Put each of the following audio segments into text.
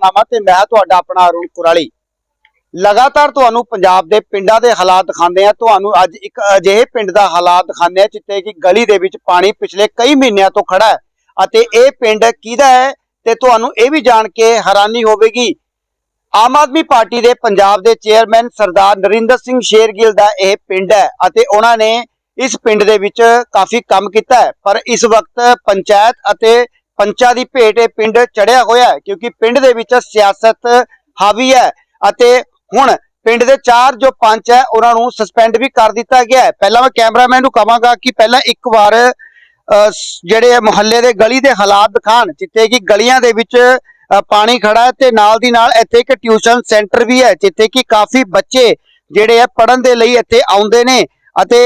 ਜੀ ਤੇ ਮੈਂ ਤੁਹਾਡਾ ਆਪਣਾ ਅਰੁਣ ਕੁਰਾਲੀ। ਲਗਾਤਾਰ ਤੁਹਾਨੂੰ ਪੰਜਾਬ ਦੇ ਪਿੰਡਾਂ ਦੇ ਹਾਲਾਤ ਦਿਖਾਉਂਦੇ ਆ ਤੁਹਾਨੂੰ ਅੱਜ ਇੱਕ ਅਜਿਹੇ ਪਿੰਡ ਦਾ ਹਾਲਾਤ ਦਿਖਾਉਂਦੇ ਆ ਜਿੱਥੇ ਕਿ ਗਲੀ ਦੇ ਵਿੱਚ ਪਾਣੀ ਪਿਛਲੇ ਕਈ ਮਹੀਨਿਆਂ ਤੋਂ ਖੜਾ ਹੈ ਅਤੇ ਇਹ ਪਿੰਡ ਕਿਹਦਾ ਹੈ ਤੇ ਤੁਹਾਨੂੰ ਇਹ ਵੀ ਜਾਣ ਕੇ ਹੈਰਾਨੀ ਹੋਵੇਗੀ। ਆਮ ਆਦਮੀ ਪਾਰਟੀ ਦੇ ਪੰਜਾਬ ਦੇ ਚੇਅਰਮੈਨ ਸਰਦਾਰ ਨਰਿੰਦਰ ਸਿੰਘ ਸ਼ੇਰਗਿੱਲ ਦਾ ਇਹ ਪਿੰਡ ਹੈ ਅਤੇ ਉਹਨਾਂ ਨੇ ਇਸ ਪਿੰਡ ਦੇ ਵਿੱਚ ਕਾਫੀ ਕੰਮ ਕੀਤਾ ਹੈ। ਪਰ ਇਸ ਵਕਤ ਪੰਚਾਇਤ ਅਤੇ ਪੰਚਾਂ ਦੀ ਭੇਟ ਇਹ ਪਿੰਡ ਚੜਿਆ ਹੋਇਆ ਕਿਉਂਕਿ ਪਿੰਡ ਦੇ ਵਿੱਚ ਸਿਆਸਤ ਹਾਵੀ ਹੈ ਅਤੇ ਹੁਣ ਪਿੰਡ ਦੇ ਚਾਰ ਜੋ ਪੰਚ ਹੈ ਉਹਨਾਂ ਨੂੰ ਸਸਪੈਂਡ ਵੀ ਕਰ ਦਿੱਤਾ ਗਿਆ ਹੈ। ਪਹਿਲਾਂ ਮੈਂ ਕੈਮਰਾਮੈਨ ਨੂੰ ਕਹਾਂਗਾ ਕਿ ਪਹਿਲਾਂ ਇੱਕ ਵਾਰ ਅਹ, ਸ- ਜਿਹੜੇ ਮੁਹੱਲੇ ਦੇ ਗਲੀ ਦੇ ਹਾਲਾਤ ਦਿਖਾਣ ਜਿੱਥੇ ਕਿ ਗਲੀਆਂ ਦੇ ਵਿੱਚ ਪਾਣੀ ਖੜਾ ਹੈ ਤੇ ਨਾਲ ਦੀ ਨਾਲ ਇੱਥੇ ਇੱਕ ਟਿਊਸ਼ਨ ਸੈਂਟਰ ਵੀ ਹੈ ਜਿੱਥੇ ਕਿ ਕਾਫੀ ਬੱਚੇ ਜਿਹੜੇ ਆ ਪੜਨ ਦੇ ਲਈ ਇੱਥੇ ਆਉਂਦੇ ਨੇ ਅਤੇ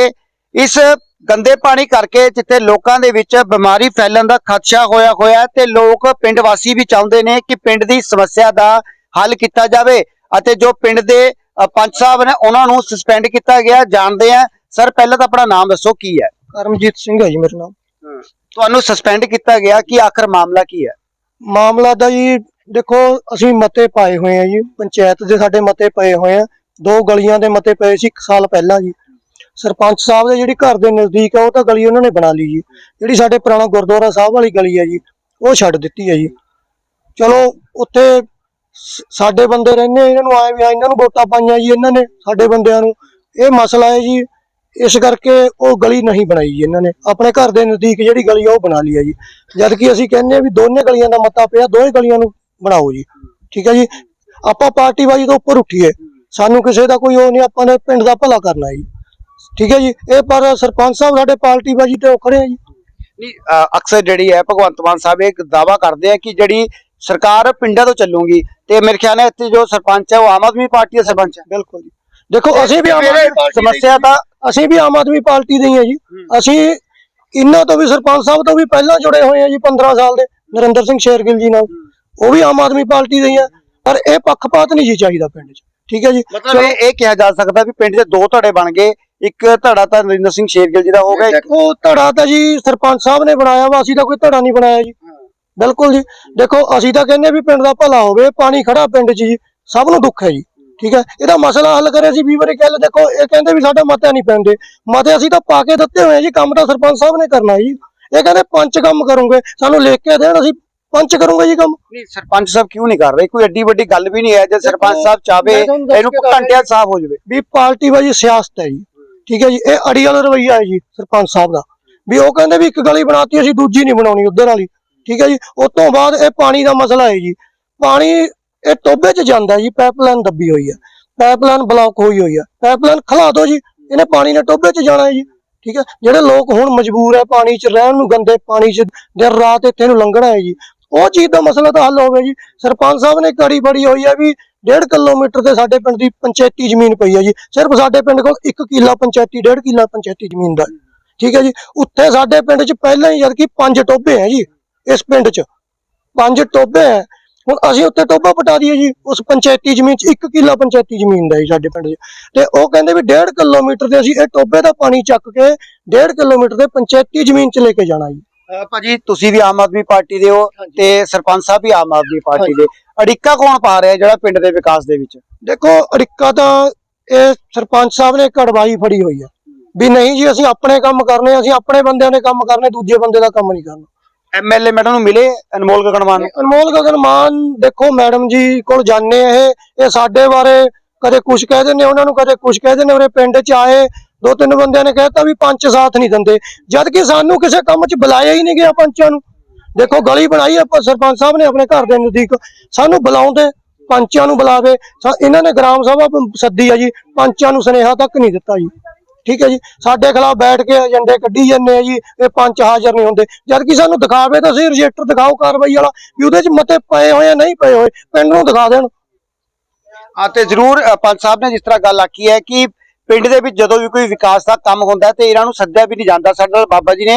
ਇਸ ਗੰਦੇ ਪਾਣੀ ਕਰਕੇ ਜਿੱਥੇ ਲੋਕਾਂ ਦੇ ਵਿੱਚ ਬਿਮਾਰੀ ਫੈਲਣ ਦਾ ਖਦਸ਼ਾ ਹੋਇਆ ਹੋਇਆ ਤੇ ਲੋਕ ਪਿੰਡ ਵਾਸੀ ਵੀ ਚਾਹੁੰਦੇ ਨੇ ਕਿ ਪਿੰਡ ਦੀ ਸਮੱਸਿਆ ਦਾ ਹੱਲ ਕੀਤਾ ਜਾਵੇ ਅਤੇ ਜੋ ਪਿੰਡ ਦੇ ਪੰਚ ਸਾਹਿਬ ਨੇ ਉਹਨਾਂ ਨੂੰ ਸਸਪੈਂਡ ਕੀਤਾ ਗਿਆ ਜਾਣਦੇ ਆ। ਸਰ ਪਹਿਲਾਂ ਤਾਂ ਆਪਣਾ ਨਾਮ ਦੱਸੋ ਕੀ ਹੈ? ਕਰਮਜੀਤ ਸਿੰਘ ਹੈ ਜੀ ਮੇਰਾ ਨਾਮ। ਤੁਹਾਨੂੰ ਸਸਪੈਂਡ ਕੀਤਾ ਗਿਆ ਕੀ ਆਖਰ ਮਾਮਲਾ ਕੀ ਹੈ? ਮਾਮਲਾ ਦਾ ਜੀ ਦੇਖੋ ਅਸੀਂ ਮਤੇ ਪਾਏ ਹੋਏ ਆ ਜੀ ਪੰਚਾਇਤ ਦੇ ਸਾਡੇ ਮਤੇ ਪਏ ਹੋਏ ਆ। ਦੋ ਗਲੀਆਂ ਦੇ ਮਤੇ ਪਏ ਸੀ 1 ਸਾਲ ਪਹਿਲਾਂ ਜੀ। ਸਰਪੰਚ ਸਾਹਿਬ ਦੇ ਜਿਹੜੀ ਘਰ ਦੇ ਨਜ਼ਦੀਕ ਆ, ਉਹ ਤਾਂ ਗਲੀ ਉਹਨਾਂ ਨੇ ਬਣਾ ਲਈ ਜੀ। ਜਿਹੜੀ ਸਾਡੇ ਪੁਰਾਣਾ ਗੁਰਦੁਆਰਾ ਸਾਹਿਬ ਵਾਲੀ ਗਲੀ ਹੈ ਜੀ, ਉਹ ਛੱਡ ਦਿੱਤੀ ਹੈ ਜੀ। ਚਲੋ, ਉੱਥੇ ਸਾਡੇ ਬੰਦੇ ਰਹਿੰਦੇ ਇਹਨਾਂ ਨੂੰ ਆਏ ਵੀ ਆ ਇਹਨਾਂ ਨੂੰ ਵੋਟਾਂ ਪਾਈਆਂ ਜੀ ਇਹਨਾਂ ਨੇ, ਸਾਡੇ ਬੰਦਿਆਂ ਨੂੰ। ਇਹ ਮਸਲਾ ਹੈ ਜੀ, ਇਸ ਕਰਕੇ ਉਹ ਗਲੀ ਨਹੀਂ ਬਣਾਈ ਜੀ ਇਹਨਾਂ ਨੇ। ਆਪਣੇ ਘਰ ਦੇ ਨਜ਼ਦੀਕ ਜਿਹੜੀ ਗਲੀ ਆ, ਉਹ ਬਣਾ ਲਈ ਹੈ ਜੀ। ਜਦ ਕਿ ਅਸੀਂ ਕਹਿੰਦੇ ਆ ਵੀ ਦੋਨੇ ਗਲੀਆਂ ਦਾ ਮਤਾ ਪਿਆ ਦੋਵੇਂ ਗਲੀਆਂ ਨੂੰ ਬਣਾਓ ਜੀ। ਠੀਕ ਹੈ ਜੀ? ਆਪਾਂ ਪਾਰਟੀ ਪਾਰਟੀਬਾਜ਼ੀ ਤੋਂ ਉੱਪਰ ਉੱਠੀਏ। ਸਾਨੂੰ ਕਿਸੇ ਦਾ ਕੋਈ ਉਹ ਨਹੀਂ, ਆਪਾਂ ਨੇ ਪਿੰਡ ਦਾ ਭਲਾ ਕਰਨਾ ਜੀ। ਠੀਕ ਹੈ ਜੀ ਇਹ ਪਰ ਸਰਪੰਚ ਸਾਹਿਬ ਸਾਡੇ ਪਾਰਟੀਬਾਜ਼ੀ ਤੇ ਉਹ ਖੜੇ ਆ ਜੀ। ਨਹੀਂ ਅਕਸਰ ਜਿਹੜੀ ਹੈ ਭਗਵੰਤ ਮਾਨ ਸਾਹਿਬ ਇੱਕ ਦਾਵਾ ਕਰਦੇ ਆ ਕਿ ਜਿਹੜੀ ਸਰਕਾਰ ਪਿੰਡਾਂ ਤੋਂ ਚੱਲੂਗੀ ਤੇ ਮੇਰੇ ਖਿਆਲ ਹੈ ਇੱਥੇ ਜੋ ਸਰਪੰਚ ਹੈ ਉਹ ਆਮ ਆਦਮੀ ਪਾਰਟੀ ਦਾ ਸਰਪੰਚ ਹੈ। ਬਿਲਕੁਲ ਜੀ। ਦੇਖੋ ਅਸੀਂ ਵੀ ਆਮ ਆਦਮੀ ਪਾਰਟੀ ਸਮੱਸਿਆ ਤਾਂ ਅਸੀਂ ਵੀ ਆਮ ਆਦਮੀ ਪਾਰਟੀ ਦੇ ਹੀ ਆ ਜੀ। ਅਸੀਂ ਇਹਨਾਂ ਤੋਂ ਵੀ ਸਰਪੰਚ ਸਾਹਿਬ ਤੋਂ ਵੀ ਪਹਿਲਾਂ ਜੁੜੇ ਹੋਏ ਆ ਜੀ 15 ਸਾਲ ਦੇ ਨਰਿੰਦਰ ਸਿੰਘ ਸ਼ੇਰਗਿੱਲ ਜੀ ਨਾਲ। ਉਹ ਵੀ ਆਮ ਆਦਮੀ ਪਾਰਟੀ ਦੇ ਹੀ ਆ। ਪਰ ਇਹ ਪੱਖਪਾਤ ਨਹੀਂ ਜੀ ਚਾਹੀਦਾ ਪਿੰਡ 'ਚ। ਠੀਕ ਹੈ ਜੀ। ਮਤਲਬ ਇਹ ਇਹ ਕਿਹਾ ਜਾ ਸਕਦਾ ਵੀ ਪਿੰਡ ਦੇ ਦੋ ਧੜੇ ਬਣ ਗਏ ਇੱਕ ਧੜਾ ਤਾਂ ਨਰਿੰਦਰ ਸਿੰਘ ਸ਼ੇਰਗਿੱਲ ਜੀ ਦਾ ਹੋ ਗਿਆ ਇੱਕ ਦੇਖੋ ਧੜਾ ਤਾਂ ਜੀ ਸਰਪੰਚ ਸਾਹਿਬ ਨੇ ਬਣਾਇਆ ਵਾ ਅਸੀਂ ਤਾਂ ਕੋਈ ਧੜਾ ਨਹੀਂ ਬਣਾਇਆ ਜੀ। ਬਿਲਕੁਲ ਜੀ। ਦੇਖੋ ਅਸੀਂ ਤਾਂ ਕਹਿੰਦੇ ਵੀ ਪਿੰਡ ਦਾ ਭਲਾ ਹੋਵੇ ਪਾਣੀ ਖੜਾ ਪਿੰਡ 'ਚ ਜੀ ਸਭ ਨੂੰ ਦੁੱਖ ਹੈ ਜੀ ਠੀਕ ਹੈ? ਇਹਦਾ ਮਸਲਾ ਹੱਲ ਕਰੇ ਸੀ ਵੀਹ ਵਾਰੀ ਕਹਿ ਦੇਖੋ ਇਹ ਕਹਿੰਦੇ ਵੀ ਸਾਡਾ ਮਤੇ ਨਹੀਂ ਪੈਂਦੇ। ਮਤੇ ਅਸੀਂ ਤਾਂ ਪਾ ਕੇ ਦਿੱਤੇ ਹੋਏ ਜੀ ਕੰਮ ਤਾਂ ਸਰਪੰਚ ਸਾਹਿਬ ਨੇ ਕਰਨਾ ਜੀ। ਇਹ ਕਹਿੰਦੇ ਪੰਚ ਕੰਮ ਕਰੋਗੇ ਸਾਨੂੰ ਲਿਖ ਕੇ ਦੇਣ ਅਸੀਂ ਪੰਚ ਕਰੂੰਗੇ ਜੀ ਕੰਮ। ਨਹੀਂ ਸਰਪੰਚ ਸਾਹਿਬ ਕਿਉਂ ਨਹੀਂ ਕਰ ਰਹੇ? ਕੋਈ ਐਡੀ ਵੱਡੀ ਗੱਲ ਵੀ ਨਹੀਂ ਹੈ ਜੇ ਸਰਪੰਚ ਸਾਹਿਬ ਚਾਵੇ ਇਹਨੂੰ ਘੰਟਿਆਂ ਸਾਫ਼ ਹੋ ਜਾਵੇ। ਵੀ ਪਾਰਟੀ ਵਾਜੀ ਸਿਆਸਤ ਹੈ ਜੀ। ਠੀਕ ਹੈ ਜੀ, ਇਹ ਅੜੀ ਵਾਲਾ ਰਵਈਆ ਹੈ ਜੀ, ਸਰਪੰਚ ਸਾਹਿਬ ਦਾ। ਵੀ ਉਹ ਕਹਿੰਦੇ ਵੀ ਇੱਕ ਗਲੀ ਬਣਾਤੀ, ਅਸੀਂ ਦੂਜੀ ਨਹੀਂ ਬਣਾਉਣੀ ਉਧਰ ਵਾਲੀ। ਠੀਕ ਹੈ ਜੀ ਉਸ ਤੋਂ ਬਾਅਦ ਇਹ ਪਾਣੀ ਦਾ ਮਸਲਾ ਹੈ ਜੀ। ਪਾਣੀ ਇਹ ਟੋਬੇ 'ਚ ਜਾਂਦਾ ਜੀ, ਪਾਈਪਲਾਈਨ ਦੱਬੀ ਹੋਈ ਹੈ। ਪਾਈਪਲਾਈਨ ਬਲੌਕ ਹੋਈ ਹੋਈ ਹੈ। ਪਾਈਪਲਾਈਨ ਖਲਾ ਦਿਓ ਜੀ, ਇਹਨੇ ਪਾਣੀ ਨੇ ਟੋਬੇ 'ਚ ਜਾਣਾ ਹੈ ਜੀ। ਠੀਕ ਹੈ, ਜਿਹੜੇ ਲੋਕ ਹੁਣ ਮਜਬੂਰ ਹੈ ਪਾਣੀ 'ਚ ਰਹਿਣ ਨੂੰ, ਗੰਦੇ ਪਾਣੀ 'ਚ ਦਿਨ ਰਾਤ ਇੱਥੇ ਨੂੰ ਲੰਘਣਾ ਹੈ ਜੀ। ਉਹ ਚੀਜ਼ ਦਾ ਮਸਲਾ ਤਾਂ ਹੱਲ ਹੋਵੇ ਜੀ। ਸਰਪੰਚ ਸਾਹਿਬ ਨੇ ਕੜੀ ਬੜੀ ਹੋਈ ਹੈ ਵੀ 1.5 ਕਿਲੋਮੀਟਰ ਤੇ ਸਾਡੇ ਪਿੰਡ ਦੀ ਪੰਚਾਇਤੀ ਜ਼ਮੀਨ ਪਈ ਹੈ ਜੀ। ਸਿਰਫ ਸਾਡੇ ਪਿੰਡ ਕੋਲ 1 ਕਿੱਲਾ ਪੰਚਾਇਤੀ 1.5 ਕਿੱਲਾ ਪੰਚਾਇਤੀ ਜ਼ਮੀਨ ਦਾ। ਠੀਕ ਹੈ ਜੀ। ਉੱਥੇ ਸਾਡੇ ਪਿੰਡ 'ਚ ਪਹਿਲਾਂ ਹੀ ਜਦ ਕਿ ਪੰਜ ਟੋਬੇ ਹੈ ਜੀ, ਇਸ ਪਿੰਡ 'ਚ। ਪੰਜ ਟੋਬੇ ਹੈ ਹੁਣ ਅਸੀਂ ਉੱਥੇ ਟੋਬਾ ਪਟਾ ਦਈਏ ਜੀ, ਉਸ ਪੰਚਾਇਤੀ ਜ਼ਮੀਨ 'ਚ 1 ਕਿੱਲਾ ਪੰਚਾਇਤੀ ਜ਼ਮੀਨ ਦਾ ਜੀ ਸਾਡੇ ਪਿੰਡ 'ਚ। ਤੇ ਉਹ ਕਹਿੰਦੇ ਵੀ 1.5 ਕਿਲੋਮੀਟਰ ਤੇ ਅਸੀਂ ਇਹ ਟੋਬੇ ਦਾ ਪਾਣੀ ਚੱਕ ਕੇ 1.5 ਕਿਲੋਮੀਟਰ ਤੇ ਪੰਚਾਇਤੀ ਜ਼ਮੀਨ 'ਚ ਲੈ ਕੇ ਜਾਣਾ ਜੀ। ਭਾਜੀ ਤੁਸੀਂ ਵੀ ਆਮ ਆਦਮੀ ਪਾਰਟੀ ਦੇ ਹੋ ਤੇ ਸਰਪੰਚ ਸਾਹਿਬ ਵੀ ਆਮ ਆਦਮੀ ਪਾਰਟੀ ਦੇ। ਅੜਿੱਕਾ ਕੌਣ ਪਾ ਰਿਹਾ ਜਿਹੜਾ ਪਿੰਡ ਦੇ ਵਿਕਾਸ ਦੇ ਵਿੱਚ? ਦੇਖੋ ਅੜਿੱਕਾ ਤਾਂ ਇਹ ਸਰਪੰਚ ਸਾਹਿਬ ਨੇ ਕੜਵਾਈ ਫੜੀ ਹੋਈ ਆ ਵੀ ਨਹੀਂ ਜੀ ਅਸੀਂ ਆਪਣੇ ਕੰਮ ਕਰਨੇ ਅਸੀਂ ਆਪਣੇ ਬੰਦਿਆਂ ਨੇ ਕੰਮ ਕਰਨੇ ਦੂਜੇ ਬੰਦੇ ਦਾ ਕੰਮ ਨਹੀਂ ਕਰਨਾ। ਐਮਐਲਏ ਮੈਡਮ ਨੂੰ ਮਿਲੇ ਅਨਮੋਲ ਗਗਨਮਾਨ ਨੂੰ? ਅਨਮੋਲ ਗਗਨ ਮਾਨ ਦੇਖੋ ਮੈਡਮ ਜੀ ਕੋਲ ਜਾਣੇ ਇਹ। ਇਹ ਸਾਡੇ ਬਾਰੇ ਕਦੇ ਕੁਝ ਕਹਿ ਦਿੰਦੇ ਉਹਨਾਂ ਨੂੰ ਕਦੇ ਕੁਝ ਕਹਿ ਦਿੰਦੇ ਉਹਦੇ ਪਿੰਡ 'ਚ ਆਏ। ਦੋ ਤਿੰਨ ਬੰਦਿਆਂ ਨੇ ਕਹਿਤਾ ਵੀ ਪੰਚ ਸਾਥ ਨਹੀਂ ਦਿੰਦੇ। ਜਦ ਕਿ ਸਾਨੂੰ ਕਿਸੇ ਕੰਮ 'ਚ ਬੁਲਾਇਆ ਹੀ ਨਹੀਂ ਗਿਆ ਪੰਚਾਂ ਨੂੰ। ਦੇਖੋ ਗਲੀ ਬਣਾਈ ਆਪਾਂ, ਸਰਪੰਚ ਸਾਹਿਬ ਨੇ ਆਪਣੇ ਘਰ ਦੇ ਨਜ਼ਦੀਕ। ਸਾਨੂੰ ਬੁਲਾਉਂਦੇ, ਪੰਚਾਂ ਨੂੰ ਬੁਲਾਵੇ। ਇਹਨਾਂ ਨੇ ਗ੍ਰਾਮ ਸਭਾ ਸੱਦੀ ਆ ਜੀ। ਪੰਚਾਂ ਨੂੰ ਸੁਨੇਹਾ ਤੱਕ ਨਹੀਂ ਦਿੱਤਾ ਜੀ। ਠੀਕ ਹੈ ਜੀ? ਸਾਡੇ ਖਿਲਾਫ ਬੈਠ ਕੇ ਏਜੰਡੇ ਕੱਢੀ ਜਾਂਦੇ ਆ ਜੀ, ਇਹ ਪੰਚ ਹਾਜ਼ਰ ਨਹੀਂ ਹੁੰਦੇ। ਜਦ ਕਿ ਸਾਨੂੰ ਦਿਖਾਵੇ ਤਾਂ ਸਹੀ ਰਜਿਸਟਰ ਦਿਖਾਓ ਕਾਰਵਾਈ ਵਾਲਾ, ਵੀ ਉਹਦੇ 'ਚ ਮਤੇ ਪਏ ਹੋਏ ਆ, ਨਹੀਂ ਪਏ ਹੋਏ। ਪਿੰਡ ਨੂੰ ਦਿਖਾ ਦੇਣ। ਆ ਤੇ ਜ਼ਰੂਰ ਪੰਚ ਸਾਹਿਬ ਨੇ ਜਿਸ ਤਰ੍ਹਾਂ ਗੱਲ ਆਖੀ ਹੈ ਕਿ ਪਿੰਡ ਦੇ ਵਿੱਚ ਜਦੋਂ ਵੀ ਕੋਈ ਵਿਕਾਸ ਦਾ ਕੰਮ ਹੁੰਦਾ ਤੇ ਇਹਨਾਂ ਨੂੰ ਸੱਦਿਆ ਵੀ ਨਹੀਂ ਜਾਂਦਾ। ਸਾਡੇ ਨਾਲ ਬਾਬਾ ਜੀ ਨੇ